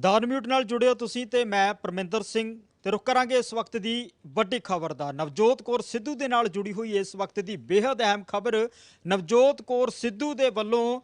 ਦਾਨ ਮਿਊਟ ਨਾਲ ਜੁੜਿਓ ਤੁਸੀਂ ਤੇ ਮੈਂ ਪਰਮਿੰਦਰ ਸਿੰਘ ਤੇ ਰੁਕ ਕਰਾਂਗੇ ਇਸ ਵਕਤ ਦੀ ਵੱਡੀ ਖਬਰ ਦਾ। ਨਵਜੋਤ ਕੌਰ ਸਿੱਧੂ ਦੇ ਨਾਲ ਜੁੜੀ ਹੋਈ ਇਸ ਵਕਤ ਦੀ ਬੇहद ਅਹਿਮ ਖਬਰ। ਨਵਜੋਤ ਕੌਰ ਸਿੱਧੂ ਦੇ ਵੱਲੋਂ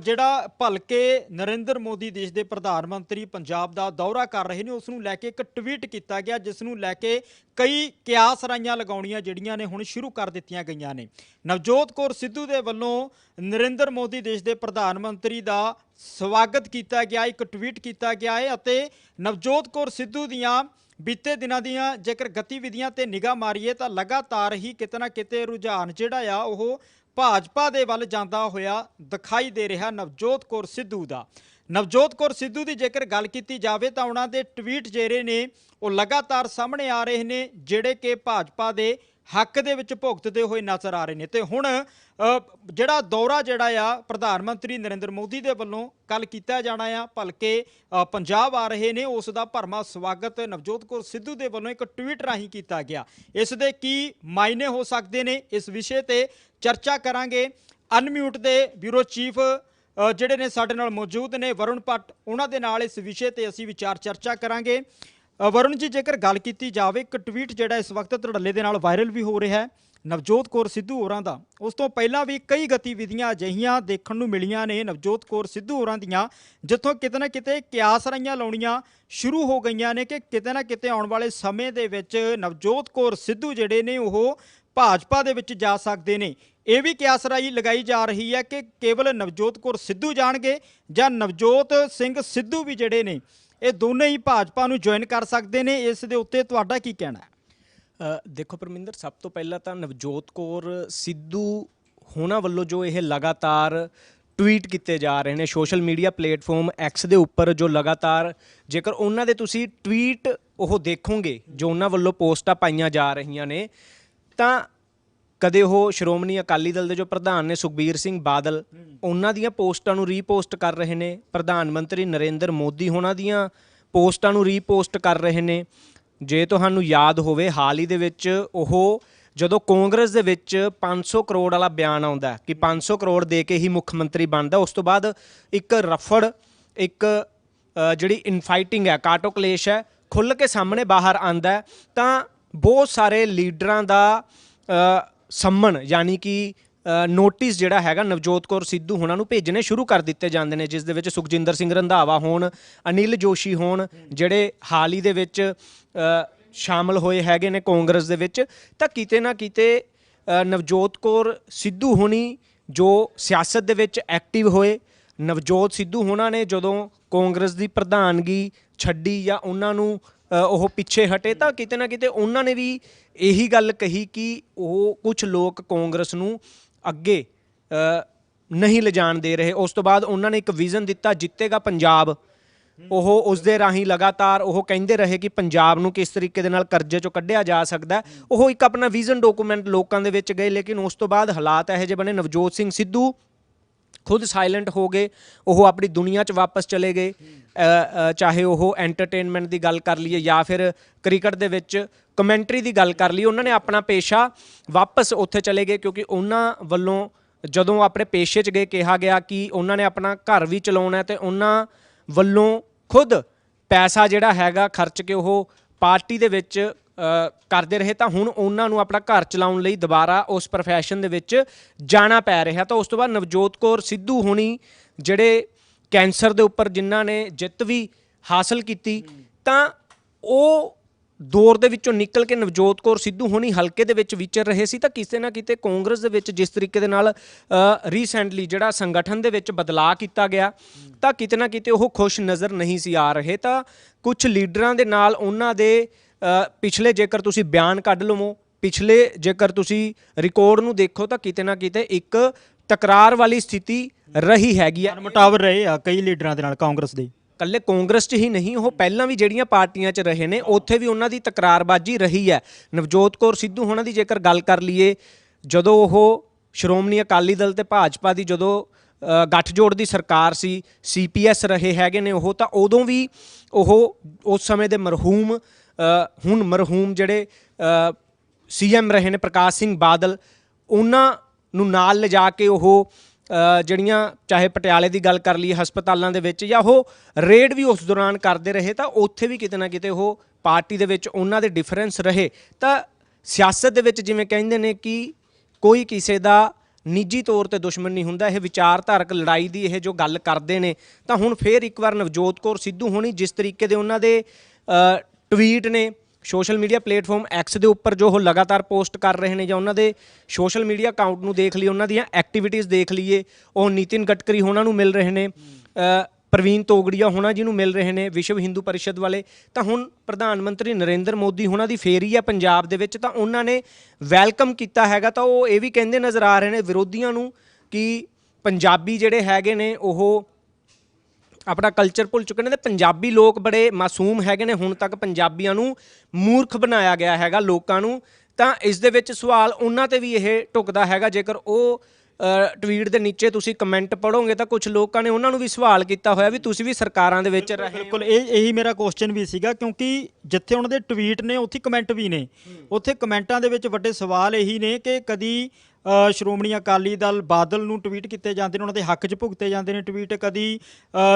ਜਿਹੜਾ ਭਲਕੇ ਨਰਿੰਦਰ ਮੋਦੀ ਦੇਸ਼ ਦੇ ਪ੍ਰਧਾਨ ਮੰਤਰੀ ਪੰਜਾਬ ਦਾ ਦੌਰਾ ਕਰ ਰਹੇ ਨੇ, ਉਸ ਨੂੰ ਲੈ ਕੇ ਇੱਕ ਟਵੀਟ ਕੀਤਾ ਗਿਆ, ਜਿਸ ਨੂੰ ਲੈ ਕੇ ਕਈ ਕਿਆਸ ਰਾਈਆਂ ਲਗਾਉਣੀਆਂ ਜਿਹੜੀਆਂ ਨੇ ਹੁਣ ਸ਼ੁਰੂ ਕਰ ਦਿੱਤੀਆਂ ਗਈਆਂ ਨੇ। ਨਵਜੋਤ ਕੌਰ ਸਿੱਧੂ ਦੇ ਵੱਲੋਂ ਨਰਿੰਦਰ ਮੋਦੀ ਦੇਸ਼ ਦੇ ਪ੍ਰਧਾਨ ਮੰਤਰੀ ਦਾ ਸਵਾਗਤ ਕੀਤਾ ਗਿਆ, ਇੱਕ ਟਵੀਟ ਕੀਤਾ ਗਿਆ ਹੈ ਅਤੇ ਨਵਜੋਤ ਕੌਰ ਸਿੱਧੂ ਦੀਆਂ ਬੀਤੇ ਦਿਨਾਂ ਦੀਆਂ ਜੇਕਰ ਗਤੀਵਿਧੀਆਂ ਤੇ ਨਿਗਾਹ ਮਾਰੀਏ ਤਾਂ ਲਗਾਤਾਰ ਹੀ ਕਿਤੇ ਨਾ ਕਿਤੇ ਰੁਝਾਨ ਜਿਹੜਾ ਆ, ਉਹ ਭਾਜਪਾ ਦੇ ਵੱਲ ਜਾਂਦਾ ਹੋਇਆ ਦਿਖਾਈ ਦੇ ਰਿਹਾ ਨਵਜੋਤ ਕੌਰ ਸਿੱਧੂ ਦਾ। ਨਵਜੋਤ ਕੌਰ ਸਿੱਧੂ ਦੀ ਜੇਕਰ ਗੱਲ ਕੀਤੀ ਜਾਵੇ ਤਾਂ ਉਹਨਾਂ ਦੇ ਟਵੀਟ ਜਿਹੜੇ ਨੇ ਉਹ ਲਗਾਤਾਰ ਸਾਹਮਣੇ ਆ ਰਹੇ ਨੇ, ਜਿਹੜੇ ਕਿ ਭਾਜਪਾ ਦੇ ਹੱਕ ਦੇ ਵਿੱਚ ਭੁਗਤਦੇ ਹੋਏ ਨਜ਼ਰ ਆ ਰਹੇ ਨੇ। ਤੇ ਹੁਣ ਜਿਹੜਾ ਦੌਰਾ ਜਿਹੜਾ ਆ, ਪ੍ਰਧਾਨ ਮੰਤਰੀ ਨਰਿੰਦਰ ਮੋਦੀ ਦੇ ਵੱਲੋਂ ਕੱਲ ਕੀਤਾ ਜਾਣਾ ਆ, ਭਲਕੇ ਪੰਜਾਬ ਆ ਰਹੇ ਨੇ, ਉਸ ਦਾ ਭਰਮਾ ਸਵਾਗਤ ਨਵਜੋਤ ਕੌਰ ਸਿੱਧੂ ਦੇ ਵੱਲੋਂ ਇੱਕ ਟਵੀਟ ਰਾਹੀਂ ਕੀਤਾ ਗਿਆ। ਇਸ ਦੇ ਕੀ ਮਾਇਨੇ ਹੋ ਸਕਦੇ ਨੇ? ਇਸ ਵਿਸ਼ੇ ਤੇ ਚਰਚਾ ਕਰਾਂਗੇ। ਅਨਮਿਊਟ ਦੇ ਬਿਊਰੋ ਚੀਫ ਜਿਹੜੇ ਨੇ ਸਾਡੇ ਨਾਲ ਮੌਜੂਦ ਨੇ, ਵਰੁਣ ਭੱਟ, ਉਹਨਾਂ ਦੇ ਨਾਲ ਇਸ ਵਿਸ਼ੇ ਤੇ ਅਸੀਂ ਵਿਚਾਰ ਚਰਚਾ ਕਰਾਂਗੇ। ਵਰੁਣ ਜੀ, ਜੇਕਰ ਗੱਲ ਕੀਤੀ ਜਾਵੇ, ਇੱਕ ਟਵੀਟ ਜਿਹੜਾ ਇਸ ਵਕਤ ਧੜੱਲੇ ਦੇ ਨਾਲ ਵਾਇਰਲ ਵੀ ਹੋ ਰਿਹਾ ਹੈ, ਨਵਜੋਤ ਕੌਰ ਸਿੱਧੂ ਹੋਰਾਂ ਦਾ। ਉਸ ਤੋਂ ਪਹਿਲਾਂ ਵੀ ਕਈ ਗਤੀਵਿਧੀਆਂ ਅਜਿਹੀਆਂ ਦੇਖਣ ਨੂੰ ਮਿਲੀਆਂ ਨੇ ਨਵਜੋਤ ਕੌਰ ਸਿੱਧੂ ਹੋਰਾਂ ਦੀਆਂ, ਜਿੱਥੋਂ ਕਿਤੇ ਨਾ ਕਿਤੇ ਕਿਆਸ ਰਾਈਆਂ ਲਾਉਣੀਆਂ ਸ਼ੁਰੂ ਹੋ ਗਈਆਂ ਨੇ ਕਿ ਕਿਤੇ ਨਾ ਕਿਤੇ ਆਉਣ ਵਾਲੇ ਸਮੇਂ ਦੇ ਵਿੱਚ ਨਵਜੋਤ ਕੌਰ ਸਿੱਧੂ ਜਿਹੜੇ ਨੇ, ਉਹ ਭਾਜਪਾ ਦੇ ਵਿੱਚ ਜਾ ਸਕਦੇ ਨੇ। ਇਹ ਵੀ ਕਿਆਸ ਰਾਈ ਲਗਾਈ ਜਾ ਰਹੀ ਹੈ ਕਿ ਕੇਵਲ ਨਵਜੋਤ ਕੌਰ ਸਿੱਧੂ ਜਾਣਗੇ ਜਾਂ ਨਵਜੋਤ ਸਿੰਘ ਸਿੱਧੂ ਵੀ ਜਿਹੜੇ ਨੇ ਇਹ ਦੋਨੇ ਹੀ ਭਾਜਪਾ ਨੂੰ ਜੁਆਇਨ ਕਰ ਸਕਦੇ ਨੇ। ਇਸ ਦੇ ਉੱਤੇ ਤੁਹਾਡਾ ਕੀ ਕਹਿਣਾ ਹੈ? ਦੇਖੋ ਪਰਮਿੰਦਰ, ਸਭ ਤੋਂ ਪਹਿਲਾਂ ਤਾਂ ਨਵਜੋਤ ਕੌਰ, ਸਿੱਧੂ ਹੋਣਾ ਵੱਲੋਂ ਜੋ ਇਹ ਲਗਾਤਾਰ ਟਵੀਟ ਕੀਤੇ ਜਾ ਰਹੇ ਨੇ ਸੋਸ਼ਲ ਮੀਡੀਆ ਪਲੇਟਫਾਰਮ ਐਕਸ ਦੇ ਉੱਪਰ ਜੋ ਲਗਾਤਾਰ, ਜੇਕਰ ਉਹਨਾਂ ਦੇ ਤੁਸੀਂ ਟਵੀਟ ਉਹ ਦੇਖੋਗੇ, ਜੋ ਉਹਨਾਂ ਵੱਲੋਂ ਪੋਸਟਾਂ ਪਾਈਆਂ ਜਾ ਰਹੀਆਂ ਨੇ, ਤਾਂ ਕਦੇ ਉਹ ਸ਼੍ਰੋਮਣੀ ਅਕਾਲੀ ਦਲ ਦੇ ਜੋ ਪ੍ਰਧਾਨ ਨੇ ਸੁਖਬੀਰ ਸਿੰਘ ਬਾਦਲ, ਉਹਨਾਂ ਦੀਆਂ ਪੋਸਟਾਂ ਨੂੰ ਰੀਪੋਸਟ ਕਰ ਰਹੇ ਨੇ। ਪ੍ਰਧਾਨ ਮੰਤਰੀ ਨਰਿੰਦਰ ਮੋਦੀ ਹੋਣਾ ਦੀਆਂ ਪੋਸਟਾਂ ਨੂੰ ਰੀਪੋਸਟ ਕਰ ਰਹੇ ਨੇ। ਜੇ ਤੁਹਾਨੂੰ ਯਾਦ ਹੋਵੇ, ਹਾਲ ਹੀ ਦੇ ਵਿੱਚ ਉਹ ਜਦੋਂ ਕਾਂਗਰਸ ਦੇ ਵਿੱਚ 500 ਕਰੋੜ ਵਾਲਾ ਬਿਆਨ ਆਉਂਦਾ ਹੈ ਕਿ 500 ਕਰੋੜ ਦੇ ਕੇ ਹੀ ਮੁੱਖ ਮੰਤਰੀ ਬਣਦਾ, ਉਸ ਤੋਂ ਬਾਅਦ ਇੱਕ ਰਫੜ, ਇੱਕ ਜਿਹੜੀ ਇਨਫਾਈਟਿੰਗ ਹੈ ਕਾਟੋ ਕਲੇਸ਼ ਹੈ ਖੁੱਲ ਕੇ ਸਾਹਮਣੇ ਬਾਹਰ ਆਂਦਾ ਤਾਂ ਬਹੁਤ ਸਾਰੇ ਲੀਡਰਾਂ ਦਾ ਸੰਮਣ ਯਾਨੀ ਕਿ ਨੋਟਿਸ ਜਿਹੜਾ ਹੈਗਾ ਨਵਜੋਤ ਕੌਰ ਸਿੱਧੂ ਹੋਣਾ ਨੂੰ ਭੇਜਣੇ ਸ਼ੁਰੂ ਕਰ ਦਿੱਤੇ ਜਾਂਦੇ ਨੇ ਜਿਸ ਦੇ ਵਿੱਚ ਸੁਖਜਿੰਦਰ ਸਿੰਘ ਰੰਧਾਵਾ ਹੋਣ ਅਨਿਲ ਜੋਸ਼ੀ ਹੋਣ ਜਿਹੜੇ ਹਾਲ ਹੀ ਦੇ ਵਿੱਚ ਅ, ਸ਼ਾਮਲ ਹੋਏ ਹੈਗੇ ਨੇ ਕਾਂਗਰਸ ਦੇ ਵਿੱਚ ਤਾਂ ਕਿਤੇ ਨਾ ਕਿਤੇ ਨਵਜੋਤ ਕੌਰ ਸਿੱਧੂ ਹੁਣੀ ਜੋ ਸਿਆਸਤ ਦੇ ਵਿੱਚ ਐਕਟਿਵ ਹੋਏ ਨਵਜੋਤ ਸਿੱਧੂ ਹੋਣਾ ਨੇ ਜਦੋਂ ਕਾਂਗਰਸ ਦੀ ਪ੍ਰਧਾਨਗੀ ਛੱਡੀ ਜਾਂ ਉਹਨਾਂ ਨੂੰ ਉਹ ਪਿੱਛੇ ਹਟੇ ਤਾਂ ਕਿਤੇ ਨਾ ਕਿਤੇ ਉਹਨਾਂ ਨੇ ਵੀ ਇਹੀ ਗੱਲ ਕਹੀ ਕਿ ਉਹ ਕੁਝ ਲੋਕ ਕਾਂਗਰਸ ਨੂੰ ਅੱਗੇ ਨਹੀਂ ਲਿਜਾਣ ਦੇ ਰਹੇ। ਉਸ ਤੋਂ ਬਾਅਦ ਉਹਨਾਂ ਨੇ ਇੱਕ ਵਿਜ਼ਨ ਦਿੱਤਾ, ਜਿੱਤੇਗਾ ਪੰਜਾਬ। ਉਹ ਉਸ ਦੇ ਰਾਹੀਂ ਲਗਾਤਾਰ ਉਹ ਕਹਿੰਦੇ ਰਹੇ ਕਿ ਪੰਜਾਬ ਨੂੰ ਕਿਸ ਤਰੀਕੇ ਦੇ ਨਾਲ ਕਰਜ਼ੇ ਚੋਂ ਕੱਢਿਆ ਜਾ ਸਕਦਾ ਉਹ ਇੱਕ ਆਪਣਾ ਵਿਜ਼ਨ ਡਾਕੂਮੈਂਟ ਲੋਕਾਂ ਦੇ ਵਿੱਚ ਗਏ, ਲੇਕਿਨ ਉਸ ਤੋਂ ਬਾਅਦ ਹਾਲਾਤ ਇਹੋ ਜਿਹੇ ਬਣੇ। ਨਵਜੋਤ ਸਿੰਘ ਸਿੱਧੂ ਖੁਦ ਸਾਇਲੈਂਟ ਹੋ ਗਏ, ਉਹ ਆਪਣੀ ਦੁਨੀਆ 'ਚ ਵਾਪਸ ਚਲੇ ਗਏ। ਚਾਹੇ ਉਹ ਐਂਟਰਟੇਨਮੈਂਟ ਦੀ ਗੱਲ ਕਰ ਲਈਏ ਜਾਂ ਫਿਰ ਕ੍ਰਿਕਟ ਦੇ ਵਿੱਚ ਕਮੈਂਟਰੀ ਦੀ ਗੱਲ ਕਰ ਲਈਏ, ਉਹਨਾਂ ਨੇ ਆਪਣਾ ਪੇਸ਼ਾ ਵਾਪਸ ਉੱਥੇ ਚਲੇ ਗਏ ਕਿਉਂਕਿ ਉਹਨਾਂ ਵੱਲੋਂ ਜਦੋਂ ਆਪਣੇ ਪੇਸ਼ੇ 'ਚ ਗਏ, ਕਿਹਾ ਗਿਆ ਕਿ ਉਹਨਾਂ ਨੇ ਆਪਣਾ ਘਰ ਵੀ ਚਲਾਉਣਾ ਹੈ ਤੇ ਉਹਨਾਂ ਵੱਲੋਂ ਖੁਦ ਪੈਸਾ ਜਿਹੜਾ ਹੈਗਾ ਖਰਚ ਕੇ ਉਹ ਪਾਰਟੀ ਦੇ ਵਿੱਚ ਕਰਦੇ ਰਹੇ ਤਾਂ ਹੁਣ ਉਹਨਾਂ ਨੂੰ ਆਪਣਾ ਘਰ ਚਲਾਉਣ ਲਈ ਦੁਬਾਰਾ ਉਸ profession ਦੇ ਵਿੱਚ ਜਾਣਾ ਪੈ ਰਿਹਾ। ਤਾਂ ਉਸ ਤੋਂ ਬਾਅਦ ਨਵਜੋਤ ਕੌਰ ਸਿੱਧੂ ਹੋਣੀ ਜਿਹੜੇ ਕੈਂਸਰ ਦੇ ਉੱਪਰ ਜਿਨ੍ਹਾਂ ਨੇ ਜਿੱਤ ਵੀ ਹਾਸਲ ਕੀਤੀ, ਤਾਂ ਉਹ ਦੌਰ ਦੇ ਵਿੱਚੋਂ ਨਿਕਲ ਕੇ ਨਵਜੋਤ ਕੌਰ ਸਿੱਧੂ ਹੋਣੀ ਹਲਕੇ ਦੇ ਵਿੱਚ ਵਿਚਰ ਰਹੇ ਸੀ। ਤਾਂ ਕਿਸੇ ਨਾ ਕਿਤੇ ਕਾਂਗਰਸ ਦੇ ਵਿੱਚ ਜਿਸ ਤਰੀਕੇ ਦੇ ਨਾਲ ਰੀਸੈਂਟਲੀ ਜਿਹੜਾ ਸੰਗਠਨ ਦੇ ਵਿੱਚ ਬਦਲਾਅ ਕੀਤਾ ਗਿਆ, ਤਾਂ ਕਿਤੇ ਨਾ ਕਿਤੇ ਉਹ ਖੁਸ਼ ਨਜ਼ਰ ਨਹੀਂ ਸੀ ਆ ਰਹੇ। ਤਾਂ ਕੁਝ ਲੀਡਰਾਂ ਦੇ ਨਾਲ ਉਹਨਾਂ ਦੇ ਪਿਛਲੇ ਜੇਕਰ ਤੁਸੀਂ ਬਿਆਨ ਕੱਢ ਲਵੋ ਪਿਛਲੇ ਜੇਕਰ ਤੁਸੀਂ ਰਿਕਾਰਡ ਨੂੰ ਦੇਖੋ ਤਾਂ ਕਿਤੇ ਨਾ ਕਿਤੇ ਇੱਕ ਤਕਰਾਰ ਵਾਲੀ ਸਥਿਤੀ ਰਹੀ ਹੈਗੀ ਆ। ਮਨਮੁਟਾਵ ਰਹੇ ਆ ਕਈ ਲੀਡਰਾਂ ਦੇ ਨਾਲ ਕਾਂਗਰਸ ਦੇ। ਕੱਲੇ ਕਾਂਗਰਸ 'ਚ ਹੀ ਨਹੀਂ ਉਹ ਪਹਿਲਾਂ ਵੀ ਜਿਹੜੀਆਂ ਪਾਰਟੀਆਂ 'ਚ ਰਹੇ ਨੇ ਉੱਥੇ ਵੀ ਉਹਨਾਂ ਦੀ ਤਕਰਾਰਬਾਜ਼ੀ ਰਹੀ ਹੈ। ਨਵਜੋਤ ਕੌਰ ਸਿੱਧੂ ਹੋਣਾ ਦੀ ਜੇਕਰ ਗੱਲ ਕਰ ਲਈਏ ਜਦੋਂ ਉਹ ਸ਼੍ਰੋਮਣੀ ਅਕਾਲੀ ਦਲ ਤੇ ਭਾਜਪਾ ਦੀ ਜਦੋਂ ਗੱਠਜੋੜ ਦੀ ਸਰਕਾਰ ਸੀ ਸੀਪੀਐਸ ਰਹੇ ਹੈਗੇ ਨੇ ਉਹ ਤਾਂ ਉਦੋਂ ਵੀ ਉਹ ਉਸ ਸਮੇਂ ਦੇ ਮਰਹੂਮ ਹੁਣ ਮਰਹੂਮ ਜਿਹੜੇ ਸੀਐਮ ਰਹੇ ਨੇ ਪ੍ਰਕਾਸ਼ ਸਿੰਘ ਬਾਦਲ, ਉਹਨਾਂ ਨੂੰ ਨਾਲ ਲਿਜਾ ਕੇ ਉਹ ਜਿਹੜੀਆਂ ਚਾਹੇ ਪਟਿਆਲੇ ਦੀ ਗੱਲ ਕਰ ਲਈਏ ਹਸਪਤਾਲਾਂ ਦੇ ਵਿੱਚ ਜਾਂ ਉਹ ਰੇਡ ਵੀ ਉਸ ਦੌਰਾਨ ਕਰਦੇ ਰਹੇ, ਤਾਂ ਉੱਥੇ ਵੀ ਕਿਤੇ ਨਾ ਕਿਤੇ ਉਹ ਪਾਰਟੀ ਦੇ ਵਿੱਚ ਉਹਨਾਂ ਦੇ ਡਿਫਰੈਂਸ ਰਹੇ। ਤਾਂ ਸਿਆਸਤ ਦੇ ਵਿੱਚ ਜਿਵੇਂ ਕਹਿੰਦੇ ਨੇ ਕਿ ਕੋਈ ਕਿਸੇ ਦਾ ਨਿੱਜੀ ਤੌਰ ਤੇ ਦੁਸ਼ਮਣ ਨਹੀਂ ਹੁੰਦਾ, ਇਹ ਵਿਚਾਰਧਾਰਕ ਲੜਾਈ ਦੀ ਇਹ ਜੋ ਗੱਲ ਕਰਦੇ ਨੇ, ਤਾਂ ਹੁਣ ਫੇਰ ਇੱਕ ਵਾਰ ਨਵਜੋਤ ਕੌਰ ਸਿੱਧੂ ਹੋਣੀ ਜਿਸ ਤਰੀਕੇ ਦੇ ਉਹਨਾਂ ਦੇ ਟਵੀਟ ਨੇ ਸੋਸ਼ਲ ਮੀਡੀਆ ਪਲੇਟਫਾਰਮ ਐਕਸ ਦੇ ਉੱਪਰ ਜੋ ਉਹ ਲਗਾਤਾਰ ਪੋਸਟ ਕਰ ਰਹੇ ਨੇ ਜਾਂ ਉਹਨਾਂ ਦੇ ਸੋਸ਼ਲ ਮੀਡੀਆ ਅਕਾਊਂਟ ਨੂੰ ਦੇਖ ਲਈ ਉਹਨਾਂ ਦੀਆਂ ਐਕਟੀਵਿਟੀਜ਼ ਦੇਖ ਲਈਏ, ਉਹ ਨਿਤਿਨ ਗਟਕਰੀ ਉਹਨਾਂ ਨੂੰ ਮਿਲ ਰਹੇ ਨੇ ਪ੍ਰਵੀਨ ਤੋਗੜੀਆ ਹੋਣਾ ਜੀ ਨੂੰ ਮਿਲ ਰਹੇ ਨੇ, ਵਿਸ਼ਵ ਹਿੰਦੂ ਪਰਿਸ਼ਦ ਵਾਲੇ, ਤਾਂ ਹੁਣ ਪ੍ਰਧਾਨ ਮੰਤਰੀ ਨਰਿੰਦਰ ਮੋਦੀ ਹੋਣਾ ਦੀ ਫੇਰੀ ਹੈ ਪੰਜਾਬ ਦੇ ਵਿੱਚ, ਤਾਂ ਉਹਨਾਂ ਨੇ ਵੈਲਕਮ ਕੀਤਾ ਹੈਗਾ, ਤਾਂ ਉਹ ਇਹ ਵੀ ਕਹਿੰਦੇ ਨਜ਼ਰ ਆ ਰਹੇ ਨੇ ਵਿਰੋਧੀਆਂ ਨੂੰ ਕਿ ਪੰਜਾਬੀ ਜਿਹੜੇ ਹੈਗੇ ਨੇ, ਉਹ ਆਪਣਾ ਕਲਚਰ ਭੁੱਲ ਚੁੱਕੇ ਨੇ ਤੇ ਪੰਜਾਬੀ ਲੋਕ ਬੜੇ ਮਾਸੂਮ ਹੈਗੇ ਨੇ। ਹੁਣ ਤੱਕ ਪੰਜਾਬੀਆਂ ਨੂੰ ਮੂਰਖ ਬਣਾਇਆ ਗਿਆ ਹੈਗਾ ਲੋਕਾਂ ਨੂੰ। ਤਾਂ ਇਸ ਦੇ ਵਿੱਚ ਸਵਾਲ ਉਹਨਾਂ ਤੇ ਵੀ ਇਹ ਟੁਕਦਾ ਹੈਗਾ। ਜੇਕਰ ਉਹ ਟਵੀਟ ਦੇ ਨੀਚੇ ਤੁਸੀਂ ਕਮੈਂਟ ਪੜੋਗੇ ਤਾਂ ਕੁਝ ਲੋਕਾਂ ਨੇ ਉਹਨਾਂ ਨੂੰ ਵੀ ਸਵਾਲ ਕੀਤਾ ਹੋਇਆ ਵੀ ਤੁਸੀਂ ਵੀ ਸਰਕਾਰਾਂ ਦੇ ਵਿੱਚ ਰਹੇ ਬਿਲਕੁਲ। ਇਹ ਇਹੀ ਮੇਰਾ ਕੁਐਸਚਨ ਵੀ ਸੀਗਾ ਕਿਉਂਕਿ ਜਿੱਥੇ ਉਹਨਾਂ ਦੇ ਟਵੀਟ ਨੇ ਉੱਥੇ ਕਮੈਂਟ ਵੀ ਨੇ। ਉੱਥੇ ਕਮੈਂਟਾਂ ਦੇ ਵਿੱਚ ਵੱਡੇ ਸਵਾਲ ਇਹੀ ਨੇ ਕਿ ਕਦੀ ਸ਼੍ਰੋਮਣੀ ਅਕਾਲੀ ਦਲ ਬਾਦਲ ਨੂੰ ਟਵੀਟ ਕੀਤੇ ਜਾਂਦੇ ਨੇ ਉਹਨਾਂ ਦੇ ਹੱਕ 'ਚ ਭੁਗਤੇ ਜਾਂਦੇ ਨੇ ਟਵੀਟ। ਕਦੀ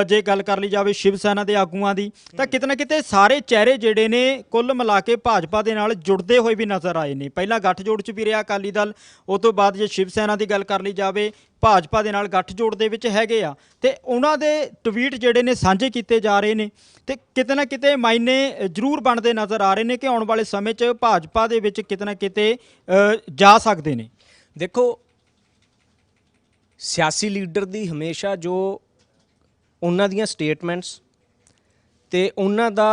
ਜੇ ਗੱਲ ਕਰ ਲਈ ਜਾਵੇ ਸ਼ਿਵ ਸੈਨਾ ਦੇ ਆਗੂਆਂ ਦੀ ਤਾਂ ਕਿਤੇ ਨਾ ਕਿਤੇ ਸਾਰੇ ਚਿਹਰੇ ਜਿਹੜੇ ਨੇ ਕੁੱਲ ਮਿਲਾ ਕੇ ਭਾਜਪਾ ਦੇ ਨਾਲ ਜੁੜਦੇ ਹੋਏ ਵੀ ਨਜ਼ਰ ਆਏ ਨੇ। ਪਹਿਲਾਂ ਗੱਠਜੋੜ 'ਚ ਵੀ ਰਿਹਾ ਅਕਾਲੀ ਦਲ ਉਸ ਤੋਂ ਬਾਅਦ ਜੇ ਸ਼ਿਵ ਸੈਨਾ ਦੀ ਗੱਲ ਕਰ ਲਈ ਜਾਵੇ ਭਾਜਪਾ ਦੇ ਨਾਲ ਗੱਠਜੋੜ ਦੇ ਵਿੱਚ ਹੈਗੇ ਆ। ਤੇ ਉਹਨਾਂ ਦੇ ਟਵੀਟ ਜਿਹੜੇ ਨੇ ਸਾਂਝੇ ਕੀਤੇ ਜਾ ਰਹੇ ਨੇ। ਤੇ ਕਿਤੇ ਨਾ ਕਿਤੇ ਮਾਇਨੇ ਜ਼ਰੂਰ ਬਣਦੇ ਨਜ਼ਰ ਆ ਰਹੇ ਨੇ ਕਿ ਆਉਣ ਵਾਲੇ ਸਮੇਂ 'ਚ ਭਾਜਪਾ ਦੇ ਵਿੱਚ ਕਿਤੇ ਨਾ ਕਿਤੇ ਜਾ ਸਕਦੇ ਨੇ। ਦੇਖੋ, ਸਿਆਸੀ ਲੀਡਰ ਦੀ ਹਮੇਸ਼ਾ ਜੋ ਉਹਨਾਂ ਦੀਆਂ ਸਟੇਟਮੈਂਟਸ ਤੇ ਉਹਨਾਂ ਦਾ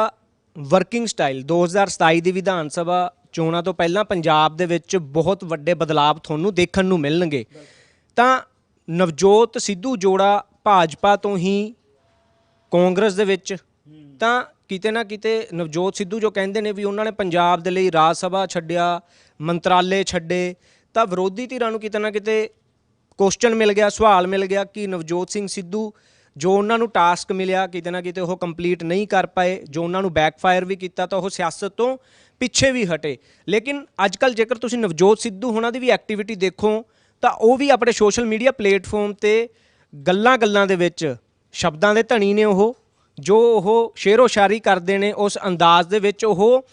ਵਰਕਿੰਗ ਸਟਾਈਲ 2027 ਦੀ ਵਿਧਾਨ ਸਭਾ ਚੋਣਾਂ ਤੋਂ ਪਹਿਲਾਂ ਪੰਜਾਬ ਦੇ ਵਿੱਚ ਬਹੁਤ ਵੱਡੇ ਬਦਲਾਅ ਤੁਹਾਨੂੰ ਦੇਖਣ ਨੂੰ ਮਿਲਣਗੇ। ਤਾਂ ਨਵਜੋਤ ਸਿੱਧੂ ਜੋੜਾ ਭਾਜਪਾ ਤੋਂ ਹੀ ਕਾਂਗਰਸ ਦੇ ਵਿੱਚ, ਤਾਂ ਕਿਤੇ ਨਾ ਕਿਤੇ ਨਵਜੋਤ ਸਿੱਧੂ ਜੋ ਕਹਿੰਦੇ ਨੇ ਵੀ ਉਹਨਾਂ ਨੇ ਪੰਜਾਬ ਦੇ ਲਈ ਰਾਜ ਸਭਾ ਛੱਡਿਆ, ਮੰਤਰਾਲੇ ਛੱਡੇ ਤਾਂ ਵਿਰੋਧੀ ਧਿਰਾਂ ਨੂੰ ਕਿਤੇ ਨਾ ਕਿਤੇ ਕੁਐਸਚਨ ਮਿਲ ਗਿਆ, ਸਵਾਲ ਮਿਲ ਗਿਆ ਕਿ ਨਵਜੋਤ ਸਿੰਘ ਸਿੱਧੂ ਜੋ ਉਹਨਾਂ ਨੂੰ ਟਾਸਕ ਮਿਲਿਆ ਕਿਤੇ ਨਾ ਕਿਤੇ ਉਹ ਕੰਪਲੀਟ ਨਹੀਂ ਕਰ ਪਾਏ, ਜੋ ਉਹਨਾਂ ਨੂੰ ਬੈਕਫਾਇਰ ਵੀ ਕੀਤਾ ਤਾਂ ਉਹ ਸਿਆਸਤ ਤੋਂ ਪਿੱਛੇ ਵੀ ਹਟੇ। ਲੇਕਿਨ ਅੱਜਕੱਲ ਜੇਕਰ ਤੁਸੀਂ ਨਵਜੋਤ ਸਿੱਧੂ ਉਹਨਾਂ ਦੀ ਵੀ ਐਕਟੀਵਿਟੀ ਦੇਖੋ, ਤਾਂ ਉਹ ਵੀ ਆਪਣੇ ਸੋਸ਼ਲ ਮੀਡੀਆ ਪਲੇਟਫਾਰਮ ਤੇ ਗੱਲਾਂ-ਗੱਲਾਂ ਦੇ ਵਿੱਚ, ਸ਼ਬਦਾਂ ਦੇ ਧਣੀ ਨੇ ਉਹ, ਜੋ ਉਹ ਸ਼ੇਰੋ ਸ਼ਾਇਰੀ ਕਰਦੇ ਨੇ, ਉਸ ਅੰਦਾਜ਼ ਦੇ ਵਿੱਚ ਉਹ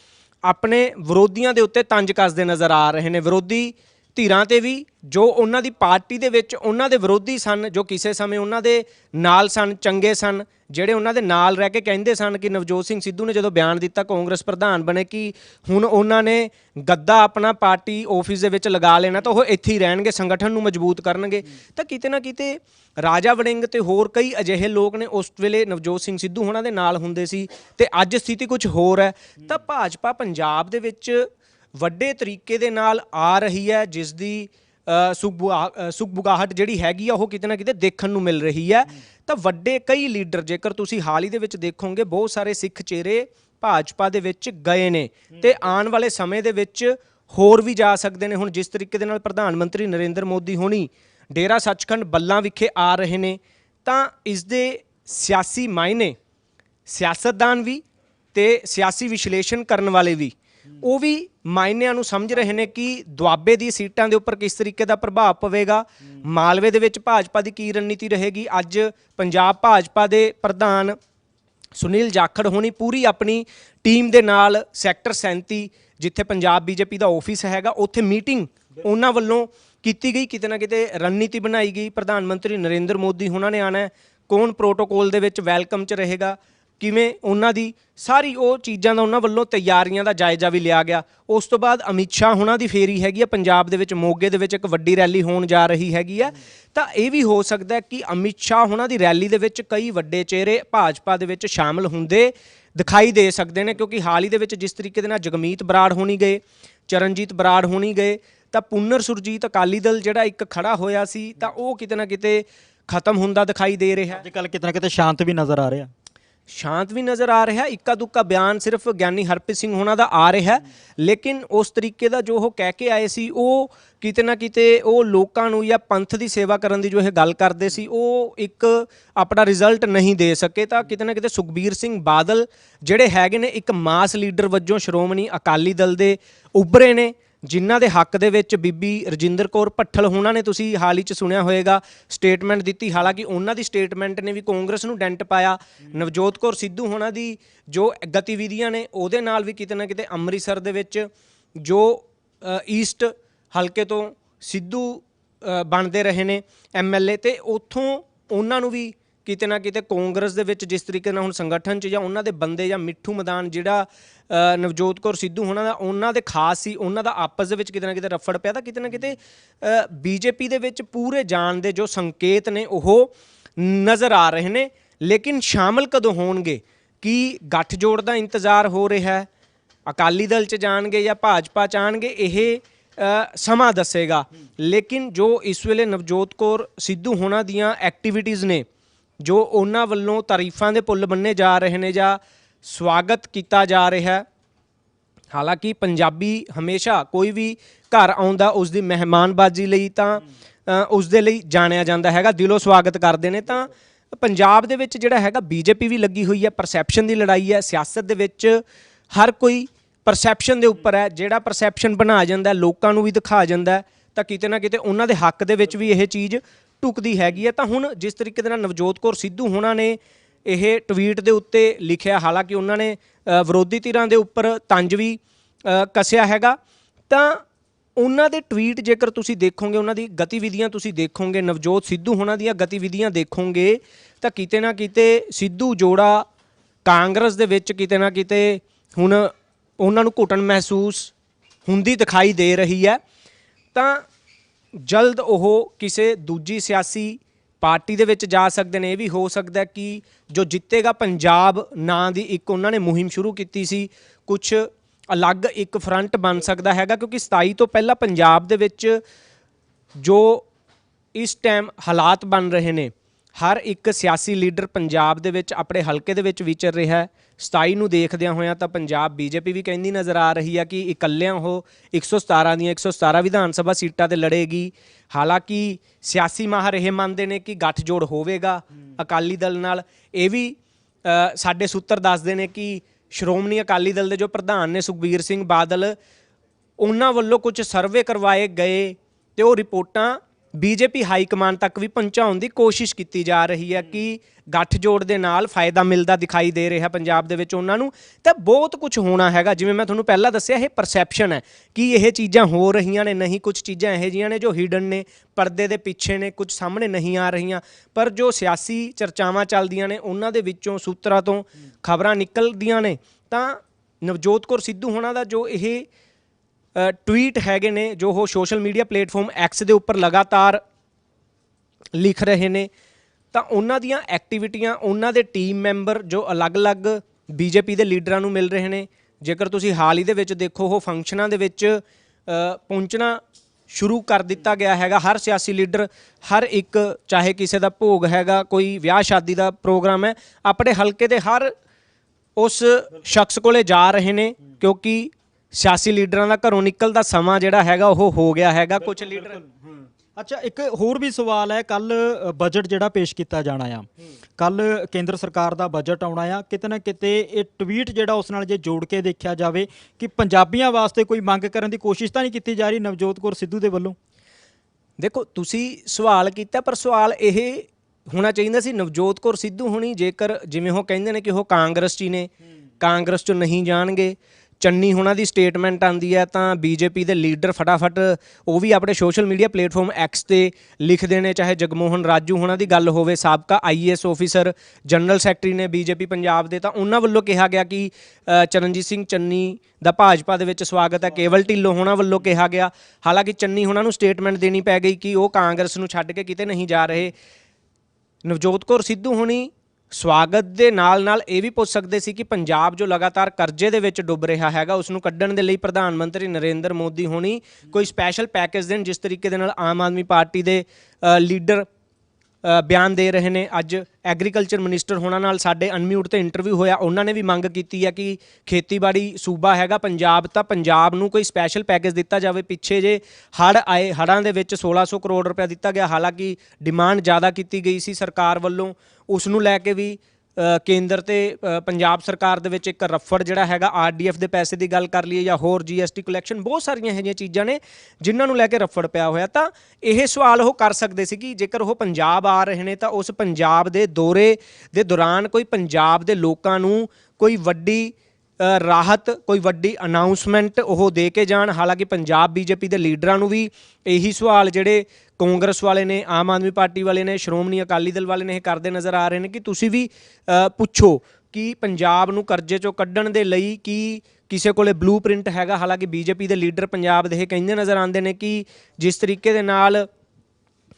ਆਪਣੇ ਵਿਰੋਧੀਆਂ ਦੇ ਉੱਤੇ ਤੰਜ ਕੱਸਦੇ ਨਜ਼ਰ ਆ ਰਹੇ ਨੇ। ਵਿਰੋਧੀ ਧਿਰਾਂ ਤੇ ਵੀ, ਜੋ ਉਹਨਾਂ ਦੀ ਪਾਰਟੀ ਦੇ ਵਿੱਚ ਉਹਨਾਂ ਦੇ ਵਿਰੋਧੀ ਸਨ, ਜੋ ਕਿਸੇ ਸਮੇਂ ਉਹਨਾਂ ਦੇ ਨਾਲ ਸਨ, ਚੰਗੇ ਸਨ, ਜਿਹੜੇ ਉਹਨਾਂ ਦੇ ਨਾਲ ਰਹਿ ਕੇ ਕਹਿੰਦੇ ਸਨ ਕਿ ਨਵਜੋਤ ਸਿੰਘ ਸਿੱਧੂ ਨੇ ਜਦੋਂ ਬਿਆਨ ਦਿੱਤਾ ਕਾਂਗਰਸ ਪ੍ਰਧਾਨ ਬਣੇ ਕਿ ਹੁਣ ਉਹਨਾਂ ਨੇ ਗੱਦਾ ਆਪਣਾ ਪਾਰਟੀ ਆਫਿਸ ਦੇ ਵਿੱਚ ਲਗਾ ਲੈਣਾ ਤਾਂ ਉਹ ਇੱਥੇ ਹੀ ਰਹਿਣਗੇ, ਸੰਗਠਨ ਨੂੰ ਮਜ਼ਬੂਤ ਕਰਨਗੇ। ਤਾਂ ਕਿਤੇ ਨਾ ਕਿਤੇ ਰਾਜਾ ਵੜਿੰਗ ਤੇ ਹੋਰ ਕਈ ਅਜਿਹੇ ਲੋਕ ਨੇ, ਉਸ ਵੇਲੇ ਨਵਜੋਤ ਸਿੰਘ ਸਿੱਧੂ ਉਹਨਾਂ ਦੇ ਨਾਲ ਹੁੰਦੇ ਸੀ ਤੇ ਅੱਜ ਸਥਿਤੀ ਕੁਝ ਹੋਰ ਹੈ। ਤਾਂ ਭਾਜਪਾ ਪੰਜਾਬ ਦੇ ਵਿੱਚ ਵੱਡੇ ਤਰੀਕੇ ਦੇ ਨਾਲ ਆ ਰਹੀ ਹੈ ਜਿਸ ਦੀ ਸੁਖਬੁਗਾਹਟ ਜਿਹੜੀ ਹੈਗੀ ਆ ਉਹ ਕਿਤੇ ਨਾ ਕਿਤੇ ਦੇਖਣ ਨੂੰ ਮਿਲ ਰਹੀ ਹੈ। ਤਾਂ ਵੱਡੇ ਕਈ ਲੀਡਰ ਜੇਕਰ ਤੁਸੀਂ ਹਾਲ ਹੀ ਦੇ ਵਿੱਚ ਦੇਖੋਗੇ ਬਹੁਤ ਸਾਰੇ ਸਿੱਖ ਚਿਹਰੇ ਭਾਜਪਾ ਦੇ ਵਿੱਚ ਗਏ ਨੇ ਤੇ ਆਉਣ ਵਾਲੇ ਸਮੇਂ ਦੇ ਵਿੱਚ ਹੋਰ ਵੀ ਜਾ ਸਕਦੇ ਨੇ। ਹੁਣ ਜਿਸ ਤਰੀਕੇ ਦੇ ਨਾਲ ਪ੍ਰਧਾਨ ਮੰਤਰੀ ਨਰਿੰਦਰ ਮੋਦੀ ਹੋਣੀ ਡੇਰਾ ਸੱਚਖੰਡ ਬੱਲਾਂ ਵਿਖੇ ਆ ਰਹੇ ਨੇ ਤਾਂ ਇਸ ਦੇ ਸਿਆਸੀ ਮਾਇਨੇ ਸਿਆਸਤਦਾਨ ਵੀ ਤੇ ਸਿਆਸੀ ਵਿਸ਼ਲੇਸ਼ਣ ਕਰਨ ਵਾਲੇ ਵੀ ਉਹ ਵੀ ਮਾਇਨਿਆਂ ਨੂੰ ਸਮਝ ਰਹੇ ਨੇ ਕਿ ਦੁਆਬੇ ਦੀ ਸੀਟਾਂ ਦੇ ਉੱਪਰ ਕਿਸ ਤਰੀਕੇ ਦਾ ਪ੍ਰਭਾਵ ਪਵੇਗਾ। ਮਾਲਵੇ ਦੇ ਵਿੱਚ ਭਾਜਪਾ ਦੀ ਕੀ ਰਣਨੀਤੀ ਰਹੇਗੀ? ਅੱਜ ਪੰਜਾਬ ਭਾਜਪਾ ਦੇ ਪ੍ਰਧਾਨ ਸੁਨੀਲ ਜਾਖੜ ਹੋਣੀ ਪੂਰੀ ਆਪਣੀ ਟੀਮ ਦੇ ਨਾਲ ਸੈਕਟਰ 37 ਜਿੱਥੇ ਪੰਜਾਬ ਬੀਜੇਪੀ ਦਾ ਆਫਿਸ ਹੈਗਾ, ਉੱਥੇ ਮੀਟਿੰਗ ਉਹਨਾਂ ਵੱਲੋਂ ਕੀਤੀ ਗਈ। ਕਿਤੇ ਨਾ ਕਿਤੇ ਰਣਨੀਤੀ ਬਣਾਈ ਗਈ। ਪ੍ਰਧਾਨ ਮੰਤਰੀ ਨਰਿੰਦਰ ਮੋਦੀ, ਉਹਨਾਂ ਨੇ ਆਣਾ ਹੈ। ਕੌਣ ਪ੍ਰੋਟੋਕੋਲ ਦੇ ਵਿੱਚ ਵੈਲਕਮ 'ਚ ਰਹੇਗਾ? ਕਿਵੇਂ ਉਹਨਾਂ ਦੀ ਸਾਰੀ ਉਹ ਚੀਜ਼ਾਂ ਦਾ ਉਹਨਾਂ ਵੱਲੋਂ ਤਿਆਰੀਆਂ ਦਾ ਜਾਇਜ਼ਾ ਵੀ ਲਿਆ ਗਿਆ। ਉਸ ਤੋਂ ਬਾਅਦ ਅਮਿਤ ਸ਼ਾਹ ਉਹਨਾਂ ਦੀ ਫੇਰੀ ਹੈਗੀ ਆ, ਪੰਜਾਬ ਦੇ ਵਿੱਚ ਮੋਗੇ ਦੇ ਵਿੱਚ ਇੱਕ ਵੱਡੀ ਰੈਲੀ ਹੋਣ ਜਾ ਰਹੀ ਹੈਗੀ ਆ। ਤਾਂ ਇਹ ਵੀ ਹੋ ਸਕਦਾ ਕਿ ਅਮਿਤ ਸ਼ਾਹ ਉਹਨਾਂ ਦੀ ਰੈਲੀ ਦੇ ਵਿੱਚ ਕਈ ਵੱਡੇ ਚਿਹਰੇ ਭਾਜਪਾ ਦੇ ਵਿੱਚ ਸ਼ਾਮਲ ਹੁੰਦੇ ਦਿਖਾਈ ਦੇ ਸਕਦੇ ਨੇ, ਕਿਉਂਕਿ ਹਾਲ ਹੀ ਦੇ ਵਿੱਚ ਜਿਸ ਤਰੀਕੇ ਦੇ ਨਾਲ ਜਗਮੀਤ ਬਰਾੜ ਹੋਣੀ ਗਏ, ਚਰਨਜੀਤ ਬਰਾੜ ਹੋਣੀ ਗਏ, ਤਾਂ ਪੁੰਨਰ ਸੁਰਜੀਤ ਅਕਾਲੀ ਦਲ ਜਿਹੜਾ ਇੱਕ ਖੜਾ ਹੋਇਆ ਸੀ, ਤਾਂ ਉਹ ਕਿਤੇ ਨਾ ਕਿਤੇ ਖਤਮ ਹੁੰਦਾ ਦਿਖਾਈ ਦੇ ਰਿਹਾ। ਅੱਜ ਕੱਲ ਕਿਤੇ ਨਾ ਕਿਤੇ ਸ਼ਾਂਤ ਵੀ ਨਜ਼ਰ ਆ ਰਿਹਾ। ਸ਼ਾਂਤ ਵੀ ਨਜ਼ਰ ਆ ਰਿਹਾ ਇੱਕਾ ਦੁੱਕਾ ਬਿਆਨ ਸਿਰਫ ਗਿਆਨੀ ਹਰਪ੍ਰੀਤ ਸਿੰਘ ਹੋਣਾ ਦਾ ਆ ਰਿਹਾ। ਲੇਕਿਨ ਉਸ ਤਰੀਕੇ ਦਾ ਜੋ ਉਹ ਕਹਿ ਕੇ ਆਏ ਸੀ, ਉਹ ਕਿਤੇ ਨਾ ਕਿਤੇ ਉਹ ਲੋਕਾਂ ਨੂੰ ਜਾਂ ਪੰਥ ਦੀ ਸੇਵਾ ਕਰਨ ਦੀ ਜੋ ਇਹ ਗੱਲ ਕਰਦੇ ਸੀ, ਉਹ ਇੱਕ ਆਪਣਾ ਰਿਜ਼ਲਟ ਨਹੀਂ ਦੇ ਸਕੇ। ਤਾਂ ਕਿਤੇ ਨਾ ਕਿਤੇ ਸੁਖਬੀਰ ਸਿੰਘ ਬਾਦਲ ਜਿਹੜੇ ਹੈਗੇ ਨੇ, ਇੱਕ ਮਾਸ ਲੀਡਰ ਵਜੋਂ ਸ਼੍ਰੋਮਣੀ ਅਕਾਲੀ ਦਲ ਦੇ ਉੱਭਰੇ ਨੇ। ਜਿਨ੍ਹਾਂ ਦੇ ਹੱਕ ਦੇ ਵਿੱਚ ਬੀਬੀ ਰਜਿੰਦਰ ਕੌਰ ਭੱਠਲ ਹੋਣਾ ਨੇ ਤੁਸੀਂ ਹਾਲ ਹੀ ਚ ਸੁਣਿਆ ਹੋਵੇਗਾ ਸਟੇਟਮੈਂਟ ਦਿੱਤੀ। ਹਾਲਾਂਕਿ ਉਹਨਾਂ ਦੀ ਸਟੇਟਮੈਂਟ ਨੇ ਵੀ ਕਾਂਗਰਸ ਨੂੰ ਡੈਂਟ ਪਾਇਆ। ਨਵਜੋਤ ਕੌਰ ਸਿੱਧੂ ਹੋਣਾ ਦੀ ਜੋ ਗਤੀਵਿਧੀਆਂ ਨੇ, ਉਹਦੇ ਨਾਲ ਵੀ ਕਿਤੇ ਨਾ ਕਿਤੇ ਅੰਮ੍ਰਿਤਸਰ ਦੇ ਵਿੱਚ ਜੋ ਈਸਟ ਹਲਕੇ ਤੋਂ ਸਿੱਧੂ ਬਣਦੇ ਰਹੇ ਨੇ ਐਮਐਲਏ ਤੇ ਉੱਥੋਂ ਉਹਨਾਂ ਨੂੰ ਵੀ ਕਿਤੇ ਨਾ ਕਿਤੇ ਕਾਂਗਰਸ ਦੇ ਵਿੱਚ ਜਿਸ ਤਰੀਕੇ ਨਾਲ ਹੁਣ ਸੰਗਠਨ 'ਚ ਜਾਂ ਉਹਨਾਂ ਦੇ ਬੰਦੇ ਜਾਂ ਮਿੱਠੂ ਮੈਦਾਨ ਜਿਹੜਾ ਨਵਜੋਤ ਕੌਰ ਸਿੱਧੂ ਹੋਣਾ ਦਾ, ਉਹਨਾਂ ਦੇ ਖਾਸ ਸੀ ਉਹਨਾਂ ਦਾ ਆਪਸ ਦੇ ਵਿੱਚ ਕਿਤੇ ਨਾ ਕਿਤੇ ਰਫੜ ਪਿਆ ਤਾਂ ਕਿਤੇ ਨਾ ਕਿਤੇ ਬੀਜੇਪੀ ਦੇ ਵਿੱਚ ਪੂਰੇ ਜਾਣ ਦੇ ਜੋ ਸੰਕੇਤ ਨੇ ਉਹ ਨਜ਼ਰ ਆ ਰਹੇ ਨੇ। ਲੇਕਿਨ ਸ਼ਾਮਲ ਕਦੋਂ ਹੋਣਗੇ? ਕੀ ਗੱਠਜੋੜ ਦਾ ਇੰਤਜ਼ਾਰ ਹੋ ਰਿਹਾ ਹੈ? ਅਕਾਲੀ ਦਲ ਚ ਜਾਣਗੇ ਜਾਂ ਭਾਜਪਾ ਚ ਆਣਗੇ? ਇਹ ਸਮਾਂ ਦੱਸੇਗਾ। ਲੇਕਿਨ ਜੋ ਇਸ ਵੇਲੇ ਨਵਜੋਤ ਕੌਰ ਸਿੱਧੂ ਹੋਣਾ ਦੀਆਂ ਐਕਟੀਵਿਟੀਆਂ ਨੇ ਜੋ ਉਹਨਾਂ ਵੱਲੋਂ ਤਾਰੀਫਾਂ ਦੇ ਪੁੱਲ ਬੰਨੇ ਜਾ ਰਹੇ ਨੇ ਜਾਂ ਸਵਾਗਤ ਕੀਤਾ ਜਾ ਰਿਹਾ ਹੈ। ਹਾਲਾਂਕਿ ਪੰਜਾਬੀ ਹਮੇਸ਼ਾ ਕੋਈ ਵੀ ਘਰ ਆਉਂਦਾ ਉਸ ਦੀ ਮਹਿਮਾਨਬਾਜ਼ੀ ਲਈ ਤਾਂ ਅ, ਉਸ ਦੇ ਲਈ ਜਾਣਿਆ ਜਾਂਦਾ ਹੈਗਾ ਦਿਲੋਂ ਸਵਾਗਤ ਕਰਦੇ ਨੇ। ਤਾਂ ਪੰਜਾਬ ਦੇ ਵਿੱਚ ਜਿਹੜਾ ਹੈਗਾ ਬੀਜੇਪੀ ਵੀ ਲੱਗੀ ਹੋਈ ਹੈ ਪਰਸੈਪਸ਼ਨ ਦੀ ਲੜਾਈ ਹੈ। ਸਿਆਸਤ ਦੇ ਵਿੱਚ ਹਰ ਕੋਈ ਪਰਸੈਪਸ਼ਨ ਦੇ ਉੱਪਰ ਹੈ। ਜਿਹੜਾ ਪਰਸੈਪਸ਼ਨ ਬਣਾ ਜਾਂਦਾ ਲੋਕਾਂ ਨੂੰ ਵੀ ਦਿਖਾ ਜਾਂਦਾ ਤਾਂ ਕਿਤੇ ਨਾ ਕਿਤੇ ਉਹਨਾਂ ਦੇ ਹੱਕ ਦੇ ਵਿੱਚ ਵੀ ਇਹ ਚੀਜ਼ ਢੁਕਦੀ ਹੈਗੀ ਹੈ ਤਾਂ ਹੁਣ ਜਿਸ ਤਰੀਕੇ ਦੇ ਨਾਲ ਨਵਜੋਤ ਕੌਰ ਸਿੱਧੂ ਹੋਣਾ ਨੇ ਇਹ ਟਵੀਟ ਦੇ ਉੱਤੇ ਲਿਖਿਆ ਹਾਲਾਂਕਿ ਉਹਨਾਂ ਨੇ ਵਿਰੋਧੀ ਧਿਰਾਂ ਦੇ ਉੱਪਰ ਤੰਜ ਵੀ ਅ, ਕੱਸਿਆ ਹੈਗਾ ਤਾਂ ਉਹਨਾਂ ਦੇ ਟਵੀਟ ਜੇਕਰ ਤੁਸੀਂ ਦੇਖੋਗੇ ਉਹਨਾਂ ਦੀ ਗਤੀਵਿਧੀਆਂ ਤੁਸੀਂ ਦੇਖੋਗੇ ਨਵਜੋਤ ਸਿੱਧੂ ਹੋਣਾ ਦੀਆਂ ਗਤੀਵਿਧੀਆਂ ਦੇਖੋਗੇ ਤਾਂ ਕਿਤੇ ਨਾ ਕਿਤੇ ਸਿੱਧੂ ਜੋੜਾ ਕਾਂਗਰਸ ਦੇ ਵਿੱਚ ਕਿਤੇ ਨਾ ਕਿਤੇ ਹੁਣ ਉਹਨਾਂ ਨੂੰ ਘੁਟਣ ਮਹਿਸੂਸ ਹੁੰਦੀ ਦਿਖਾਈ ਦੇ ਰਹੀ ਹੈ ਤਾਂ ਜਲਦ ਉਹ ਕਿਸੇ ਦੂਜੀ ਸਿਆਸੀ ਪਾਰਟੀ ਦੇ ਵਿੱਚ ਜਾ ਸਕਦੇ ਨੇ। ਇਹ ਵੀ ਹੋ ਸਕਦਾ ਕਿ ਜੋ ਜਿੱਤੇਗਾ ਪੰਜਾਬ ਨਾਂ ਦੀ ਇੱਕ ਉਹਨਾਂ ਨੇ ਮੁਹਿੰਮ ਸ਼ੁਰੂ ਕੀਤੀ ਸੀ ਕੁਝ ਅਲੱਗ ਇੱਕ ਫਰੰਟ ਬਣ ਸਕਦਾ ਹੈਗਾ, ਕਿਉਂਕਿ 27 ਤੋਂ ਪਹਿਲਾਂ ਪੰਜਾਬ ਦੇ ਵਿੱਚ ਜੋ ਇਸ ਟਾਈਮ ਹਾਲਾਤ ਬਣ ਰਹੇ ਨੇ, ਹਰ ਇੱਕ ਸਿਆਸੀ ਲੀਡਰ ਪੰਜਾਬ ਦੇ ਵਿੱਚ ਆਪਣੇ ਹਲਕੇ ਦੇ ਵਿੱਚ ਵਿਚਰ ਰਿਹਾ ਹੈ। 27 ਨੂੰ ਦੇਖਦਿਆਂ ਹੋਇਆਂ ਤਾਂ ਪੰਜਾਬ ਬੀਜੇਪੀ ਵੀ ਕਹਿੰਦੀ ਨਜ਼ਰ ਆ ਰਹੀ ਆ ਕਿ ਇਕੱਲਿਆਂ ਉਹ 117 ਦੀਆਂ 117 ਵਿਧਾਨ ਸਭਾ ਸੀਟਾਂ ਤੇ ਲੜੇਗੀ। ਹਾਲਾਂਕਿ ਸਿਆਸੀ ਮਾਹਰ ਇਹ ਮੰਨਦੇ ਨੇ ਕਿ ਗੱਠਜੋੜ ਹੋਵੇਗਾ ਅਕਾਲੀ ਦਲ ਨਾਲ। ਇਹ ਵੀ ਸਾਡੇ ਸੂਤਰ ਦੱਸਦੇ ਨੇ ਕਿ ਸ਼੍ਰੋਮਣੀ ਅਕਾਲੀ ਦਲ ਦੇ ਜੋ ਪ੍ਰਧਾਨ ਨੇ ਸੁਖਬੀਰ ਸਿੰਘ ਬਾਦਲ, ਉਹਨਾਂ ਵੱਲੋਂ ਕੁਝ ਸਰਵੇ ਕਰਵਾਏ ਗਏ ਤੇ ਉਹ ਰਿਪੋਰਟਾਂ ਬੀਜੇਪੀ ਹਾਈ ਕਮਾਂਡ ਤੱਕ ਵੀ ਪਹੁੰਚਾਉਣ ਦੀ ਕੋਸ਼ਿਸ਼ ਕੀਤੀ ਜਾ ਰਹੀ ਹੈ ਕਿ ਗੱਠਜੋੜ ਦੇ ਨਾਲ ਫਾਇਦਾ ਮਿਲਦਾ ਦਿਖਾਈ ਦੇ ਰਿਹਾ ਪੰਜਾਬ ਦੇ ਵਿੱਚ ਉਹਨਾਂ ਨੂੰ। ਤਾਂ ਬਹੁਤ ਕੁਝ ਹੋਣਾ ਹੈਗਾ। ਜਿਵੇਂ ਮੈਂ ਤੁਹਾਨੂੰ ਪਹਿਲਾਂ ਦੱਸਿਆ, ਇਹ ਪਰਸੈਪਸ਼ਨ ਹੈ ਕਿ ਇਹ ਚੀਜ਼ਾਂ ਹੋ ਰਹੀਆਂ ਨੇ, ਨਹੀਂ ਕੁਝ ਚੀਜ਼ਾਂ ਇਹੋ ਜਿਹੀਆਂ ਨੇ ਜੋ ਹਿਡਨ ਨੇ, ਪਰਦੇ ਦੇ ਪਿੱਛੇ ਨੇ ਕੁਝ ਸਾਹਮਣੇ ਨਹੀਂ ਆ ਰਹੀਆਂ। ਪਰ ਜੋ ਸਿਆਸੀ ਚਰਚਾਵਾਂ ਚੱਲਦੀਆਂ ਨੇ, ਉਹਨਾਂ ਦੇ ਵਿੱਚੋਂ ਸੂਤਰਾਂ ਤੋਂ ਖਬਰਾਂ ਨਿਕਲਦੀਆਂ ਨੇ, ਤਾਂ ਨਵਜੋਤ ਕੌਰ ਸਿੱਧੂ ਹੋਣਾ ਦਾ ਜੋ ਇਹ ਟਵੀਟ ਹੈਗੇ ਨੇ, ਜੋ ਉਹ ਸੋਸ਼ਲ ਮੀਡੀਆ ਪਲੇਟਫਾਰਮ ਐਕਸ ਦੇ ਉੱਪਰ ਲਗਾਤਾਰ ਲਿਖ ਰਹੇ ਨੇ ਤਾਂ ਉਹਨਾਂ ਦੀਆਂ ਐਕਟੀਵਿਟੀਆਂ ਉਹਨਾਂ ਦੇ ਟੀਮ ਮੈਂਬਰ ਜੋ ਅਲੱਗ-ਅਲੱਗ ਬੀਜੇਪੀ ਦੇ ਲੀਡਰਾਂ ਨੂੰ ਮਿਲ ਰਹੇ ਨੇ। ਜੇਕਰ ਤੁਸੀਂ ਹਾਲ ਹੀ ਦੇ ਵਿੱਚ ਦੇਖੋ, ਉਹ ਫੰਕਸ਼ਨਾਂ ਦੇ ਵਿੱਚ ਪਹੁੰਚਣਾ ਸ਼ੁਰੂ ਕਰ ਦਿੱਤਾ ਗਿਆ ਹੈਗਾ। ਹਰ ਸਿਆਸੀ ਲੀਡਰ ਹਰ ਇੱਕ, ਚਾਹੇ ਕਿਸੇ ਦਾ ਭੋਗ ਹੈਗਾ, ਕੋਈ ਵਿਆਹ ਸ਼ਾਦੀ ਦਾ ਪ੍ਰੋਗਰਾਮ ਹੈ, ਆਪਣੇ ਹਲਕੇ ਦੇ ਹਰ ਉਸ ਸ਼ਖਸ ਕੋਲੇ ਜਾ ਰਹੇ ਨੇ, ਕਿਉਂਕਿ ਸਿਆਸੀ ਲੀਡਰਾਂ ਦਾ ਘਰੋਂ ਨਿਕਲਦਾ ਸਮਾਂ ਜਿਹੜਾ ਹੈਗਾ, ਉਹ ਹੋ ਗਿਆ ਹੈਗਾ ਕੁਝ ਲੀਡਰ ਅੱਛਾ ਇੱਕ ਹੋਰ ਵੀ ਸਵਾਲ ਹੈ ਕੱਲ ਬਜਟ ਜਿਹੜਾ ਪੇਸ਼ ਕੀਤਾ ਜਾਣਾ ਆ। ਕੱਲ ਕੇਂਦਰ ਸਰਕਾਰ ਦਾ ਬਜਟ ਆਉਣਾ ਆ ਕਿਤੇ ਨਾ ਕਿਤੇ ਇਹ ਟਵੀਟ ਜਿਹੜਾ ਉਸ ਨਾਲ ਜੇ ਜੋੜ ਕੇ ਦੇਖਿਆ ਜਾਵੇ ਕਿ ਪੰਜਾਬੀਆਂ ਵਾਸਤੇ ਕੋਈ ਮੰਗ ਕਰਨ ਦੀ ਕੋਸ਼ਿਸ਼ ਤਾਂ ਨਹੀਂ ਕੀਤੀ ਜਾ ਰਹੀ ਨਵਜੋਤ ਕੌਰ ਸਿੱਧੂ ਦੇ ਵੱਲੋਂ? ਦੇਖੋ ਤੁਸੀਂ ਸਵਾਲ ਕੀਤਾ ਪਰ ਸਵਾਲ ਇਹ ਹੋਣਾ ਚਾਹੀਦਾ ਸੀ ਨਵਜੋਤ ਕੌਰ ਸਿੱਧੂ ਹੋਣੀ ਜੇਕਰ ਜਿਵੇਂ ਉਹ ਕਹਿੰਦੇ ਨੇ ਕਿ ਉਹ ਕਾਂਗਰਸ 'ਚ ਹੀ ਨੇ। ਕਾਂਗਰਸ 'ਚ ਨਹੀਂ ਜਾਣਗੇ। ਚੰਨੀ ਹੋਣਾ ਦੀ ਸਟੇਟਮੈਂਟ ਆਂਦੀ ਹੈ, ਤਾਂ ਬੀਜੇਪੀ ਦੇ ਲੀਡਰ ਫਟਾਫਟ ਉਹ ਵੀ ਆਪਣੇ ਸੋਸ਼ਲ ਮੀਡੀਆ ਪਲੇਟਫਾਰਮ ਐਕਸ ਤੇ ਲਿਖਦੇ ਨੇ, ਚਾਹੇ ਜਗਮੋਹਨ ਰਾਜੂ ਹੋਣਾ ਦੀ ਗੱਲ ਹੋਵੇ, ਸਾਬਕਾ ਆਈਏਐਸ ਆਫੀਸਰ ਜਨਰਲ ਸੈਕਟਰੀ ਨੇ ਬੀਜੇਪੀ ਪੰਜਾਬ ਦੇ, ਤਾਂ ਉਹਨਾਂ ਵੱਲੋਂ ਕਿਹਾ ਗਿਆ ਕਿ ਚਰਨਜੀਤ ਸਿੰਘ ਚੰਨੀ ਦਾ ਭਾਜਪਾ ਦੇ ਵਿੱਚ ਸਵਾਗਤ ਹੈ, ਕੇਵਲ ਢਿੱਲੋਂ ਹੋਣਾ ਵੱਲੋਂ ਕਿਹਾ ਗਿਆ। ਹਾਲਾਂਕਿ ਚੰਨੀ ਹੋਣਾ ਨੂੰ ਸਟੇਟਮੈਂਟ ਦੇਣੀ ਪੈ ਗਈ ਕਿ ਉਹ ਕਾਂਗਰਸ ਨੂੰ ਛੱਡ ਕੇ ਕਿਤੇ ਨਹੀਂ ਜਾ ਰਹੇ। ਨਵਜੋਤ ਕੌਰ ਸਿੱਧੂ ਹੋਣੀ ਸਵਾਗਤ ਦੇ ਨਾਲ ਨਾਲ ਇਹ ਵੀ ਪੁੱਛ ਸਕਦੇ ਸੀ ਕਿ ਪੰਜਾਬ ਜੋ ਲਗਾਤਾਰ ਕਰਜ਼ੇ ਦੇ ਵਿੱਚ ਡੁੱਬ ਰਿਹਾ ਹੈਗਾ ਉਸ ਨੂੰ ਕੱਢਣ ਦੇ ਲਈ ਪ੍ਰਧਾਨ ਮੰਤਰੀ ਨਰਿੰਦਰ ਮੋਦੀ ਹੋਣੀ ਕੋਈ ਸਪੈਸ਼ਲ ਪੈਕੇਜ ਦੇਣ, ਜਿਸ ਤਰੀਕੇ ਦੇ ਨਾਲ ਆਮ ਆਦਮੀ ਪਾਰਟੀ ਦੇ ਲੀਡਰ ਬਿਆਨ ਦੇ ਰਹੇ ਨੇ। ਅੱਜ ਐਗਰੀਕਲਚਰ ਮਿਨਿਸਟਰ ਹੋਣਾ ਨਾਲ ਸਾਡੇ ਅਨਮਿਊਟ ਤੇ ਇੰਟਰਵਿਊ ਹੋਇਆ। ਉਹਨਾਂ ਨੇ ਵੀ ਮੰਗ ਕੀਤੀ ਹੈ ਕਿ ਖੇਤੀਬਾੜੀ ਸੂਬਾ ਹੈਗਾ ਪੰਜਾਬ, ਤਾਂ ਪੰਜਾਬ ਨੂੰ ਕੋਈ ਸਪੈਸ਼ਲ ਪੈਕੇਜ ਦਿੱਤਾ ਜਾਵੇ। ਪਿੱਛੇ ਜੇ ਹੜ ਆਏ ਹੜਾਂ ਦੇ ਵਿੱਚ 1600 ਕਰੋੜ ਰੁਪਏ ਦਿੱਤਾ ਗਿਆ। ਹਾਲਾਂਕਿ ਡਿਮਾਂਡ ਜ਼ਿਆਦਾ ਕੀਤੀ ਗਈ ਸੀ ਸਰਕਾਰ ਵੱਲੋਂ। ਉਸ ਨੂੰ ਲੈ ਕੇ ਵੀ ਕੇਂਦਰ ਤੇ ਪੰਜਾਬ ਸਰਕਾਰ ਦੇ ਵਿੱਚ ਇੱਕ ਰਫੜ ਜਿਹੜਾ ਹੈਗਾ ਆਰਡੀਐਫ ਦੇ ਪੈਸੇ ਦੀ ਗੱਲ ਕਰ ਲਈਏ ਜਾਂ ਹੋਰ ਜੀਐਸਟੀ ਕਲੈਕਸ਼ਨ ਬਹੁਤ ਸਾਰੀਆਂ ਇਹੋ ਜਿਹੀਆਂ ਚੀਜ਼ਾਂ ਨੇ ਜਿਨ੍ਹਾਂ ਨੂੰ ਲੈ ਕੇ ਰਫੜ ਪਿਆ ਹੋਇਆ। ਤਾਂ ਇਹ ਸਵਾਲ ਉਹ ਕਰ ਸਕਦੇ ਸੀ ਕਿ ਜੇਕਰ ਉਹ ਪੰਜਾਬ ਆ ਰਹੇ ਨੇ ਤਾਂ ਉਸ ਪੰਜਾਬ ਦੇ ਦੌਰੇ ਦੇ ਦੌਰਾਨ ਕੋਈ ਪੰਜਾਬ ਦੇ ਲੋਕਾਂ ਨੂੰ ਕੋਈ ਵੱਡੀ ਰਾਹਤ, ਕੋਈ ਵੱਡੀ ਅਨਾਉਂਸਮੈਂਟ ਉਹ ਦੇ ਕੇ ਜਾਣ। ਹਾਲਾਂਕਿ ਪੰਜਾਬ ਬੀਜੇਪੀ ਦੇ ਲੀਡਰਾਂ ਨੂੰ ਵੀ ਇਹੀ ਸਵਾਲ ਜਿਹੜੇ ਕਾਂਗਰਸ ਵਾਲੇ ਨੇ, ਆਮ ਆਦਮੀ ਪਾਰਟੀ ਵਾਲੇ ਨੇ, ਸ਼੍ਰੋਮਣੀ ਅਕਾਲੀ ਦਲ ਵਾਲੇ ਨੇ ਇਹ ਕਰਦੇ ਨਜ਼ਰ ਆ ਰਹੇ ਨੇ ਕਿ ਤੁਸੀਂ ਵੀ ਪੁੱਛੋ ਕਿ ਪੰਜਾਬ ਨੂੰ ਕਰਜ਼ੇ ਚੋਂ ਕੱਢਣ ਦੇ ਲਈ ਕੀ ਕਿਸੇ ਕੋਲੇ ਬਲੂਪ੍ਰਿੰਟ ਹੈਗਾ? ਹਾਲਾਂਕਿ ਬੀਜੇਪੀ ਦੇ ਲੀਡਰ ਪੰਜਾਬ ਦੇ ਇਹ ਕਹਿੰਦੇ ਨਜ਼ਰ ਆਉਂਦੇ ਨੇ ਕਿ ਜਿਸ ਤਰੀਕੇ ਦੇ ਨਾਲ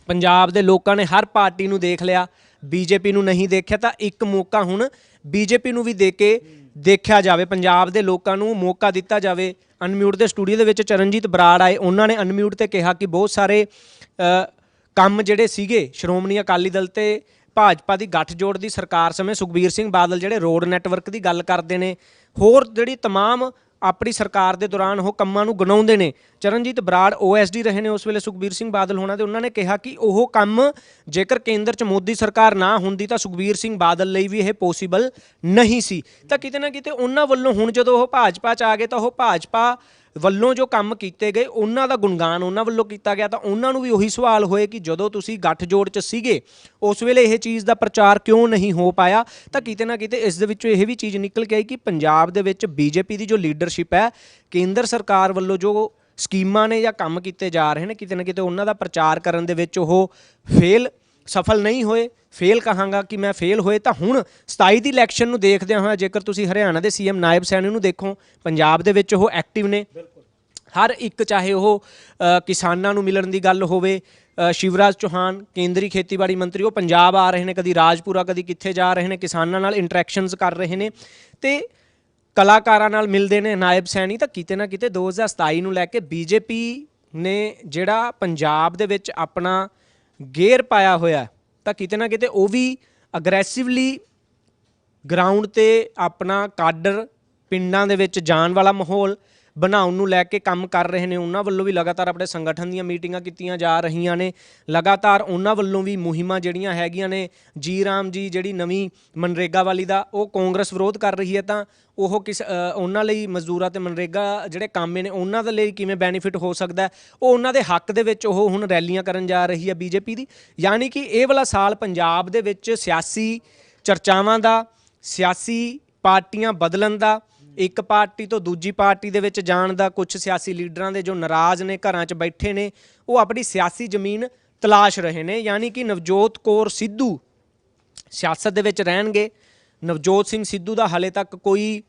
ਪੰਜਾਬ ਦੇ ਲੋਕਾਂ ਨੇ ਹਰ ਪਾਰਟੀ ਨੂੰ ਦੇਖ ਲਿਆ, ਬੀਜੇਪੀ ਨੂੰ ਨਹੀਂ ਦੇਖਿਆ, ਤਾਂ ਇੱਕ ਮੌਕਾ ਹੁਣ ਬੀਜੇਪੀ ਨੂੰ ਵੀ ਦੇ ਕੇ ਦੇਖਿਆ ਜਾਵੇ, ਪੰਜਾਬ ਦੇ ਲੋਕਾਂ ਨੂੰ ਮੌਕਾ ਦਿੱਤਾ ਜਾਵੇ ਅਨਮਿਊਟ ਦੇ ਸਟੂਡੀਓ ਦੇ ਵਿੱਚ ਚਰਨਜੀਤ ਬਰਾੜ ਆਏ। ਉਹਨਾਂ ਨੇ ਅਨਮਿਊਟ ਤੇ ਕਿਹਾ ਕਿ ਬਹੁਤ ਸਾਰੇ ਕੰਮ ਜਿਹੜੇ ਸੀਗੇ, ਸ਼੍ਰੋਮਣੀ ਅਕਾਲੀ ਦਲ ਤੇ ਭਾਜਪਾ ਦੀ ਗੱਠਜੋੜ ਦੀ ਸਰਕਾਰ ਸਮੇਂ ਸੁਖਬੀਰ ਸਿੰਘ ਬਾਦਲ ਜਿਹੜੇ ਰੋਡ ਨੈਟਵਰਕ ਦੀ ਗੱਲ ਕਰਦੇ ਨੇ, ਹੋਰ ਜਿਹੜੀ ਤਮਾਮ ਆਪਣੀ ਸਰਕਾਰ ਦੇ ਦੌਰਾਨ ਉਹ ਕੰਮਾਂ ਨੂੰ ਗਣਾਉਂਦੇ ਨੇ। ਚਰਨਜੀਤ ਬਰਾੜ ਓਐਸਡੀ ਰਹੇ ਨੇ ਉਸ ਵੇਲੇ ਸੁਖਬੀਰ ਸਿੰਘ ਬਾਦਲ ਹੋਣਾ ਤੇ ਉਹਨਾਂ ਨੇ ਕਿਹਾ ਕਿ ਉਹ ਕੰਮ ਜੇਕਰ ਕੇਂਦਰ 'ਚ ਮੋਦੀ ਸਰਕਾਰ ਨਾ ਹੁੰਦੀ ਤਾਂ ਸੁਖਬੀਰ ਸਿੰਘ ਬਾਦਲ ਲਈ ਵੀ ਇਹ ਪੋਸੀਬਲ ਨਹੀਂ ਸੀ। ਤਾਂ ਕਿਤੇ ਨਾ ਕਿਤੇ ਉਹਨਾਂ ਵੱਲੋਂ ਹੁਣ ਜਦੋਂ ਉਹ ਭਾਜਪਾ 'ਚ ਆ ਗਏ ਤਾਂ ਉਹ ਭਾਜਪਾ ਵੱਲੋਂ ਜੋ ਕੰਮ ਕੀਤੇ ਗਏ, ਉਹਨਾਂ ਦਾ ਗੁਣਗਾਨ ਉਹਨਾਂ ਵੱਲੋਂ ਕੀਤਾ ਗਿਆ, ਤਾਂ ਉਹਨਾਂ ਨੂੰ ਵੀ ਉਹੀ ਸਵਾਲ ਹੋਏ ਕਿ ਜਦੋਂ ਤੁਸੀਂ ਗੱਠਜੋੜ 'ਚ ਸੀਗੇ, ਉਸ ਵੇਲੇ ਇਹ ਚੀਜ਼ ਦਾ ਪ੍ਰਚਾਰ ਕਿਉਂ ਨਹੀਂ ਹੋ ਪਾਇਆ? ਤਾਂ ਕਿਤੇ ਨਾ ਕਿਤੇ ਇਸ ਦੇ ਵਿੱਚੋਂ ਇਹ ਵੀ ਚੀਜ਼ ਨਿਕਲ ਕੇ ਆਈ ਕਿ ਪੰਜਾਬ ਦੇ ਵਿੱਚ ਬੀਜੇਪੀ ਦੀ ਜੋ ਲੀਡਰਸ਼ਿਪ ਹੈ, ਕੇਂਦਰ ਸਰਕਾਰ ਵੱਲੋਂ ਜੋ ਸਕੀਮਾਂ ਨੇ ਜਾਂ ਕੰਮ ਕੀਤੇ ਜਾ ਰਹੇ ਨੇ, ਕਿਤੇ ਨਾ ਕਿਤੇ ਉਹਨਾਂ ਦਾ ਪ੍ਰਚਾਰ ਕਰਨ ਦੇ ਵਿੱਚ ਉਹ ਫੇਲ ਸਫਲ ਨਹੀਂ ਹੋਏ ਫੇਲ ਕਹਾਂਗਾ ਕਿ ਮੈਂ ਫੇਲ ਹੋਏ, ਤਾਂ ਹੁਣ 27 ਦੀ ਇਲੈਕਸ਼ਨ ਨੂੰ ਦੇਖਦਿਆਂ ਹੋਇਆ ਜੇਕਰ ਤੁਸੀਂ ਹਰਿਆਣਾ ਦੇ ਸੀਐਮ ਨਾਇਬ ਸੈਣੀ ਨੂੰ ਦੇਖੋ, ਪੰਜਾਬ ਦੇ ਵਿੱਚ ਉਹ ਐਕਟਿਵ ਨੇ। ਹਰ ਇੱਕ ਚਾਹੇ ਉਹ ਕਿਸਾਨਾਂ ਨੂੰ ਮਿਲਣ ਦੀ ਗੱਲ ਹੋਵੇ ਸ਼ਿਵਰਾਜ ਚੌਹਾਨ, ਕੇਂਦਰੀ ਖੇਤੀਬਾੜੀ ਮੰਤਰੀ, ਉਹ ਪੰਜਾਬ ਆ ਰਹੇ ਨੇ, ਕਦੀ ਰਾਜਪੁਰਾ, ਕਦੀ ਕਿੱਥੇ ਜਾ ਰਹੇ ਨੇ, ਕਿਸਾਨਾਂ ਨਾਲ ਇੰਟਰੈਕਸ਼ਨਸ ਕਰ ਰਹੇ ਨੇ। ਤੇ ਕਲਾਕਾਰਾਂ ਨਾਲ ਮਿਲਦੇ ਨੇ ਨਾਇਬ ਸੈਣੀ, ਤਾਂ ਕਿਤੇ ਨਾ ਕਿਤੇ 2027 ਨੂੰ ਲੈ ਕੇ ਬੀਜੇਪੀ ਨੇ ਜਿਹੜਾ ਪੰਜਾਬ ਦੇ ਵਿੱਚ ਆਪਣਾ ਗੇਅਰ ਪਾਇਆ ਹੋਇਆ ਤਾਂ ਕਿਤੇ ਨਾ ਕਿਤੇ ਉਹ ਵੀ ਅਗਰੈਸਿਵਲੀ ਗਰਾਊਂਡ ਤੇ ਆਪਣਾ ਕਾਡਰ ਪਿੰਡਾਂ ਦੇ ਵਿੱਚ ਜਾਣ ਵਾਲਾ ਮਾਹੌਲ ਬਣਾਉਣ ਨੂੰ ਲੈ ਕੇ ਕੰਮ ਕਰ ਰਹੇ ਨੇ। ਉਹਨਾਂ ਵੱਲੋਂ ਵੀ ਲਗਾਤਾਰ ਆਪਣੇ ਸੰਗਠਨ ਦੀਆਂ ਮੀਟਿੰਗਾਂ ਕੀਤੀਆਂ ਜਾ ਰਹੀਆਂ ਨੇ। ਲਗਾਤਾਰ ਉਹਨਾਂ ਵੱਲੋਂ ਵੀ ਮੁਹਿੰਮਾਂ ਜਿਹੜੀਆਂ ਹੈਗੀਆਂ ਨੇ, ਜੀ ਰਾਮ ਜੀ ਜਿਹੜੀ ਨਵੀਂ ਮਨਰੇਗਾ ਵਾਲੀ ਦਾ, ਉਹ ਕਾਂਗਰਸ ਵਿਰੋਧ ਕਰ ਰਹੀ ਹੈ ਤਾਂ ਉਹ ਕਿਸ ਉਹਨਾਂ ਲਈ ਮਜ਼ਦੂਰਾਂ ਤੇ ਮਨਰੇਗਾ ਜਿਹੜੇ ਕੰਮ ਨੇ, ਉਹਨਾਂ ਦੇ ਲਈ ਕਿਵੇਂ ਬੈਨੀਫਿਟ ਹੋ ਸਕਦਾ ਉਹ ਉਹਨਾਂ ਦੇ ਹੱਕ ਦੇ ਵਿੱਚ ਉਹ ਹੁਣ ਰੈਲੀਆਂ ਕਰਨ ਜਾ ਰਹੀ ਹੈ ਬੀਜੇਪੀ ਦੀ। ਯਾਨੀ ਕਿ ਇਹ ਵਾਲਾ ਸਾਲ ਪੰਜਾਬ ਦੇ ਵਿੱਚ ਸਿਆਸੀ ਚਰਚਾਵਾਂ ਦਾ, ਸਿਆਸੀ ਪਾਰਟੀਆਂ ਬਦਲਣ ਦਾ ਇੱਕ ਪਾਰਟੀ ਤੋਂ ਦੂਜੀ ਪਾਰਟੀ ਦੇ ਵਿੱਚ ਜਾਣ ਦਾ ਕੁਝ ਸਿਆਸੀ ਲੀਡਰਾਂ ਦੇ ਜੋ ਨਾਰਾਜ਼ ਨੇ ਘਰਾਂ 'ਚ ਬੈਠੇ ਨੇ, ਉਹ ਆਪਣੀ ਸਿਆਸੀ ਜ਼ਮੀਨ ਤਲਾਸ਼ ਰਹੇ ਨੇ। ਯਾਨੀ ਕਿ ਨਵਜੋਤ ਕੌਰ ਸਿੱਧੂ ਸਿਆਸਤ ਦੇ ਵਿੱਚ ਰਹਿਣਗੇ। ਨਵਜੋਤ ਸਿੰਘ ਸਿੱਧੂ ਦਾ ਹਲੇ ਤੱਕ ਕੋਈ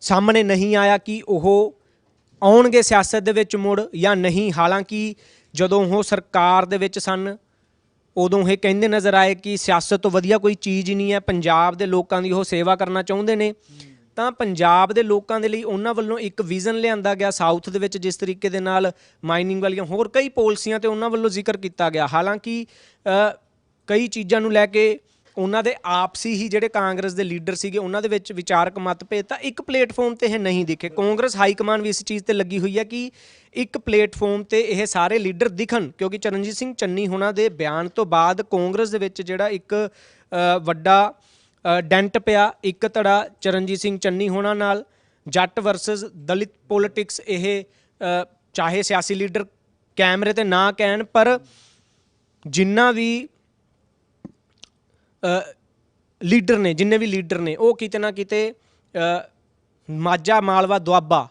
ਸਾਹਮਣੇ ਨਹੀਂ ਆਇਆ ਕਿ ਉਹ ਆਉਣਗੇ ਸਿਆਸਤ ਦੇ ਵਿੱਚ ਮੁੜ ਜਾਂ ਨਹੀਂ। ਹਾਲਾਂਕਿ ਜਦੋਂ ਉਹ ਸਰਕਾਰ ਦੇ ਵਿੱਚ ਸਨ, ਉਦੋਂ ਇਹ ਕਹਿੰਦੇ ਨਜ਼ਰ ਆਏ ਕਿ ਸਿਆਸਤ ਤੋਂ ਵਧੀਆ ਕੋਈ ਚੀਜ਼ ਹੀ ਨਹੀਂ ਹੈ। ਪੰਜਾਬ ਦੇ ਲੋਕਾਂ ਦੀ ਉਹ ਸੇਵਾ ਕਰਨਾ ਚਾਹੁੰਦੇ ਨੇ। ਤਾਂ ਪੰਜਾਬ ਦੇ ਲੋਕਾਂ ਦੇ ਲਈ ਉਹਨਾਂ ਵੱਲੋਂ ਇੱਕ ਵਿਜ਼ਨ ਲਿਆਂਦਾ ਗਿਆ ਸਾਊਥ ਦੇ ਵਿੱਚ, ਜਿਸ ਤਰੀਕੇ ਦੇ ਨਾਲ ਮਾਈਨਿੰਗ ਵਾਲੀਆਂ ਹੋਰ ਕਈ ਪਾਲਿਸੀਆਂ ਤੇ ਉਹਨਾਂ ਵੱਲੋਂ ਜ਼ਿਕਰ ਕੀਤਾ ਗਿਆ। ਹਾਲਾਂਕਿ ਕਈ ਚੀਜ਼ਾਂ ਨੂੰ ਲੈ ਕੇ ਉਹਨਾਂ ਦੇ ਆਪਸੀ ਹੀ ਜਿਹੜੇ ਕਾਂਗਰਸ ਦੇ ਲੀਡਰ ਸੀਗੇ, ਉਹਨਾਂ ਦੇ ਵਿੱਚ ਵਿਚਾਰਕ ਮਤਭੇਦ ਤਾਂ ਇੱਕ ਪਲੇਟਫਾਰਮ ਤੇ ਇਹ ਨਹੀਂ ਦਿਖੇ। ਕਾਂਗਰਸ ਹਾਈ ਕਮਾਨ ਵੀ ਇਸ ਚੀਜ਼ ਤੇ ਲੱਗੀ ਹੋਈ ਹੈ ਕਿ ਇੱਕ ਪਲੇਟਫਾਰਮ ਤੇ ਇਹ ਸਾਰੇ ਲੀਡਰ ਦਿਖਣ, ਕਿਉਂਕਿ ਚਰਨਜੀਤ ਸਿੰਘ ਚੰਨੀ ਹੋਣਾ ਦੇ ਬਿਆਨ ਤੋਂ ਬਾਅਦ ਕਾਂਗਰਸ ਦੇ ਵਿੱਚ ਜਿਹੜਾ ਇੱਕ ਵੱਡਾ ਡੈਂਟ ਪਿਆ ਇੱਕ ਧੜਾ ਚਰਨਜੀਤ ਸਿੰਘ ਚੰਨੀ ਹੋਣਾ ਨਾਲ। ਜੱਟ ਵਰਸਸ ਦਲਿਤ ਪੋਲਿਟਿਕਸ ਇਹ ਚਾਹੇ ਸਿਆਸੀ ਲੀਡਰ ਕੈਮਰੇ ਤੇ ਨਾ ਕਹਿਣ, ਪਰ ਜਿੰਨਾ ਵੀ ਲੀਡਰ ਨੇ, ਜਿੰਨੇ ਵੀ ਲੀਡਰ ਨੇ, ਉਹ ਕਿਤੇ ਨਾ ਕਿਤੇ ਮਾਝਾ, ਮਾਲਵਾ, ਦੁਆਬਾ,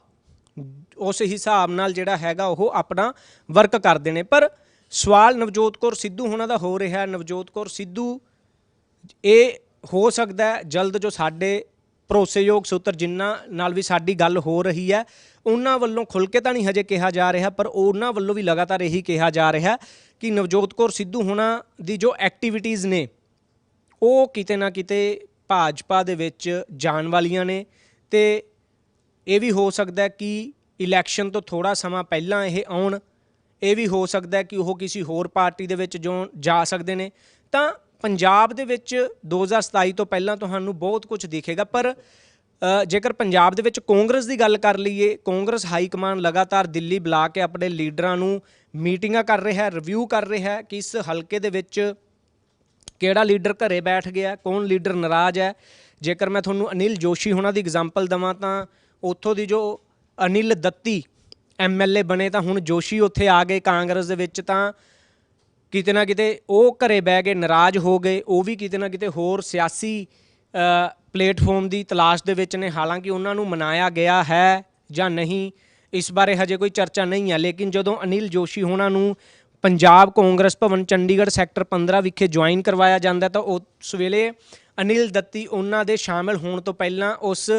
ਉਸ ਹਿਸਾਬ ਨਾਲ ਜਿਹੜਾ ਹੈਗਾ ਉਹ ਆਪਣਾ ਵਰਕ ਕਰਦੇ ਨੇ। ਪਰ ਸਵਾਲ ਨਵਜੋਤ ਕੌਰ ਸਿੱਧੂ ਹੋਣਾ ਦਾ ਹੋ ਰਿਹਾ। ਨਵਜੋਤ ਕੌਰ ਸਿੱਧੂ, ਇਹ ਹੋ ਸਕਦਾ ਹੈ, ਜਲਦ ਜੋ ਸਾਡੇ ਭਰੋਸੇਯੋਗ ਸੂਤਰ ਜਿਨ੍ਹਾਂ ਨਾਲ ਵੀ ਸਾਡੀ ਗੱਲ ਹੋ ਰਹੀ ਹੈ, ਉਹਨਾਂ ਵੱਲੋਂ ਖੁੱਲ ਕੇ ਤਾਂ ਨਹੀਂ ਹਜੇ ਕਿਹਾ ਜਾ ਰਿਹਾ, ਪਰ ਉਹਨਾਂ ਵੱਲੋਂ ਵੀ ਲਗਾਤਾਰ ਇਹੀ ਕਿਹਾ ਜਾ ਰਿਹਾ ਕਿ ਨਵਜੋਤ ਕੌਰ ਸਿੱਧੂ ਹੋਣਾ ਦੀ ਜੋ ਐਕਟੀਵਿਟੀਜ਼ ਨੇ, ਉਹ ਕਿਤੇ ਨਾ ਕਿਤੇ ਭਾਜਪਾ ਦੇ ਵਿੱਚ ਜਾਣ ਵਾਲੀਆਂ ਨੇ ਤੇ ਇਹ ਵੀ ਹੋ ਸਕਦਾ ਕਿ ਇਲੈਕਸ਼ਨ ਤੋਂ ਥੋੜਾ ਸਮਾਂ ਪਹਿਲਾਂ ਇਹ ਆਉਣ, ਇਹ ਵੀ ਹੋ ਸਕਦਾ ਕਿ ਉਹ ਕਿਸੇ ਹੋਰ ਪਾਰਟੀ ਦੇ ਵਿੱਚ ਜੋ ਜਾ ਸਕਦੇ ਨੇ, ਤਾਂ ਪੰਜਾਬ ਦੇ ਵਿੱਚ 2027 ਤੋਂ ਪਹਿਲਾਂ ਤੁਹਾਨੂੰ ਬਹੁਤ ਕੁਝ ਦਿਖੇਗਾ, ਪਰ ਜੇਕਰ ਪੰਜਾਬ ਦੇ ਵਿੱਚ ਕਾਂਗਰਸ ਦੀ ਗੱਲ ਕਰ ਲਈਏ, ਕਾਂਗਰਸ ਹਾਈ ਕਮਾਂਡ ਲਗਾਤਾਰ ਦਿੱਲੀ ਬੁਲਾ ਕੇ ਆਪਣੇ ਲੀਡਰਾਂ ਨੂੰ ਮੀਟਿੰਗਾਂ ਕਰ ਰਿਹਾ ਹੈ ਰਿਵਿਊ ਕਰ ਰਿਹਾ ਹੈ ਕਿ ਇਸ ਹਲਕੇ ਦੇ ਵਿੱਚ ਕਿਹੜਾ ਲੀਡਰ ਘਰੇ ਬੈਠ ਗਿਆ, ਕੌਣ ਲੀਡਰ ਨਾਰਾਜ਼ ਹੈ। ਜੇਕਰ ਮੈਂ ਤੁਹਾਨੂੰ ਅਨਿਲ ਜੋਸ਼ੀ ਉਹਨਾਂ ਦੀ ਐਗਜ਼ਾਮਪਲ ਦਵਾਂ, ਤਾਂ ਉੱਥੋਂ ਦੀ ਜੋ ਅਨਿਲ ਦੱਤੀ ਐਮਐਲਏ ਬਣੇ, ਤਾਂ ਹੁਣ ਜੋਸ਼ੀ ਉੱਥੇ ਆ ਗਏ ਕਾਂਗਰਸ ਦੇ ਵਿੱਚ, ਤਾਂ ਕਿਤੇ ਨਾ ਕਿਤੇ ਉਹ ਘਰੇ ਬਹਿ ਕੇ ਨਾਰਾਜ਼ ਹੋ ਗਏ ਉਹ ਵੀ ਕਿਤੇ ਨਾ ਕਿਤੇ ਹੋਰ ਸਿਆਸੀ ਅ, ਪਲੇਟਫਾਰਮ ਦੀ ਤਲਾਸ਼ ਦੇ ਵਿੱਚ ਨੇ। ਹਾਲਾਂਕਿ ਉਹਨਾਂ ਨੂੰ ਮਨਾਇਆ ਗਿਆ ਹੈ ਜਾਂ ਨਹੀਂ ਇਸ ਬਾਰੇ ਹਜੇ ਕੋਈ ਚਰਚਾ ਨਹੀਂ ਹੈ। ਲੇਕਿਨ ਜਦੋਂ ਅਨਿਲ ਜੋਸ਼ੀ ਹੋਣਾ ਨੂੰ ਪੰਜਾਬ ਕਾਂਗਰਸ ਭਵਨ ਚੰਡੀਗੜ੍ਹ ਸੈਕਟਰ 15 ਵਿਖੇ ਜੁਆਇਨ ਕਰਵਾਇਆ ਜਾਂਦਾ ਤਾਂ ਉਸ ਵੇਲੇ ਅਨਿਲ ਦੱਤੀ ਉਹਨਾਂ ਦੇ ਸ਼ਾਮਿਲ ਹੋਣ ਤੋਂ ਪਹਿਲਾਂ ਉਸ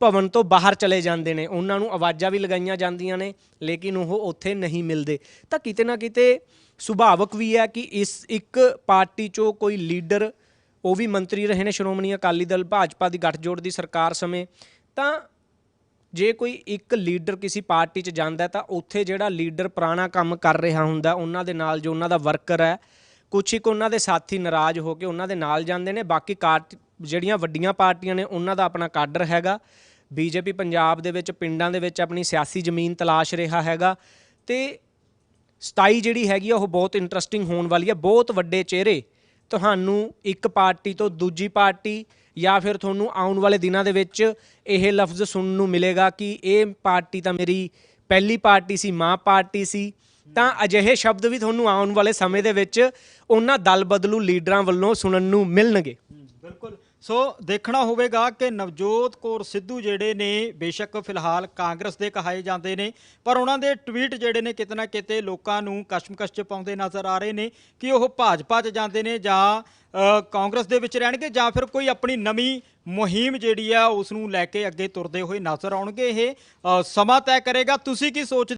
ਭਵਨ ਤੋਂ ਬਾਹਰ ਚਲੇ ਜਾਂਦੇ ਨੇ। ਉਹਨਾਂ ਨੂੰ ਆਵਾਜ਼ਾਂ ਵੀ ਲਗਾਈਆਂ ਜਾਂਦੀਆਂ ਨੇ, ਲੇਕਿਨ ਉਹ ਉੱਥੇ ਨਹੀਂ ਮਿਲਦੇ। ਤਾਂ ਕਿਤੇ ਨਾ ਕਿਤੇ ਸੁਭਾਵਕ ਵੀ ਹੈ ਕਿ ਇਸ ਇੱਕ ਪਾਰਟੀ ਚੋਂ ਕੋਈ ਲੀਡਰ, ਉਹ ਵੀ ਮੰਤਰੀ ਰਹੇ ਨੇ ਸ਼੍ਰੋਮਣੀ ਅਕਾਲੀ ਦਲ, ਭਾਜਪਾ ਦੀ ਗੱਠਜੋੜ ਦੀ ਸਰਕਾਰ ਸਮੇਂ। ਤਾਂ ਜੇ ਕੋਈ ਇੱਕ ਲੀਡਰ ਕਿਸੇ ਪਾਰਟੀ 'ਚ ਜਾਂਦਾ ਤਾਂ ਉੱਥੇ ਜਿਹੜਾ ਲੀਡਰ ਪੁਰਾਣਾ ਕੰਮ ਕਰ ਰਿਹਾ ਹੁੰਦਾ, ਉਹਨਾਂ ਦੇ ਨਾਲ ਜੋ ਉਹਨਾਂ ਦਾ ਵਰਕਰ ਹੈ ਕੁਛ ਇੱਕ ਉਹਨਾਂ ਦੇ ਸਾਥੀ ਨਾਰਾਜ਼ ਹੋ ਕੇ ਉਹਨਾਂ ਦੇ ਨਾਲ ਜਾਂਦੇ ਨੇ, ਬਾਕੀ ਕਾਰ- ਜਿਹੜੀਆਂ ਵੱਡੀਆਂ ਪਾਰਟੀਆਂ ਨੇ ਉਹਨਾਂ ਦਾ ਆਪਣਾ ਕਾਡਰ ਹੈਗਾ। ਬੀਜੇਪੀ ਪੰਜਾਬ ਦੇ ਵਿੱਚ, ਪਿੰਡਾਂ ਦੇ ਵਿੱਚ ਆਪਣੀ ਸਿਆਸੀ ਜ਼ਮੀਨ ਤਲਾਸ਼ ਰਿਹਾ ਹੈਗਾ ਤੇ 27 ਜਿਹੜੀ ਹੈਗੀ ਆ, ਉਹ ਬਹੁਤ ਇੰਟਰਸਟਿੰਗ ਹੋਣ ਵਾਲੀ ਹੈ ਬਹੁਤ ਵੱਡੇ ਚਿਹਰੇ ਤੁਹਾਨੂੰ ਇੱਕ ਪਾਰਟੀ ਤੋਂ ਦੂਜੀ ਪਾਰਟੀ ਜਾਂ ਫਿਰ ਤੁਹਾਨੂੰ ਆਉਣ ਵਾਲੇ ਦਿਨਾਂ ਦੇ ਵਿੱਚ ਇਹ ਲਫ਼ਜ਼ ਸੁਣਨ ਨੂੰ ਮਿਲੇਗਾ ਕਿ ਇਹ ਪਾਰਟੀ ਤਾਂ ਮੇਰੀ ਪਹਿਲੀ ਪਾਰਟੀ ਸੀ, ਮਾਂ ਪਾਰਟੀ ਸੀ। ਤਾਂ ਅਜਿਹੇ ਸ਼ਬਦ ਵੀ ਤੁਹਾਨੂੰ ਆਉਣ ਵਾਲੇ ਸਮੇਂ ਦੇ ਵਿੱਚ ਉਹਨਾਂ ਦਲ ਬਦਲੂ ਲੀਡਰਾਂ ਵੱਲੋਂ ਸੁਣਨ ਨੂੰ ਮਿਲਣਗੇ। ਬਿਲਕੁਲ। ਸੋ ਦੇਖਣਾ ਹੋਵੇਗਾ ਕਿ ਨਵਜੋਤ ਕੌਰ ਸਿੱਧੂ ਜਿਹੜੇ ਨੇ, ਬੇਸ਼ੱਕ ਫਿਲਹਾਲ ਕਾਂਗਰਸ ਦੇ ਕਹਾਏ ਜਾਂਦੇ ਨੇ, ਪਰ ਉਹਨਾਂ ਦੇ ਟਵੀਟ ਜਿਹੜੇ ਨੇ ਕਿਤੇ ਨਾ ਕਿਤੇ ਲੋਕਾਂ ਨੂੰ ਕਸ਼ਮਕਸ਼ ਚ ਪਾਉਂਦੇ ਨਜ਼ਰ ਆ ਰਹੇ ਨੇ ਕਿ ਉਹ ਭਾਜਪਾ 'ਚ ਜਾਂਦੇ ਨੇ ਜਾਂ ਕਾਂਗਰਸ ਦੇ ਵਿੱਚ ਰਹਿਣਗੇ ਜਾਂ ਫਿਰ ਕੋਈ ਆਪਣੀ ਨਵੀਂ ਮੁਹਿੰਮ ਜਿਹੜੀ ਆ ਉਸ ਨੂੰ ਲੈ ਕੇ ਅੱਗੇ ਤੁਰਦੇ ਹੋਏ ਨਜ਼ਰ ਆਉਣਗੇ। ਇਹ ਸਮਾਂ ਤੈਅ ਕਰੇਗਾ। ਤੁਸੀਂ ਕੀ ਸੋਚਦੇ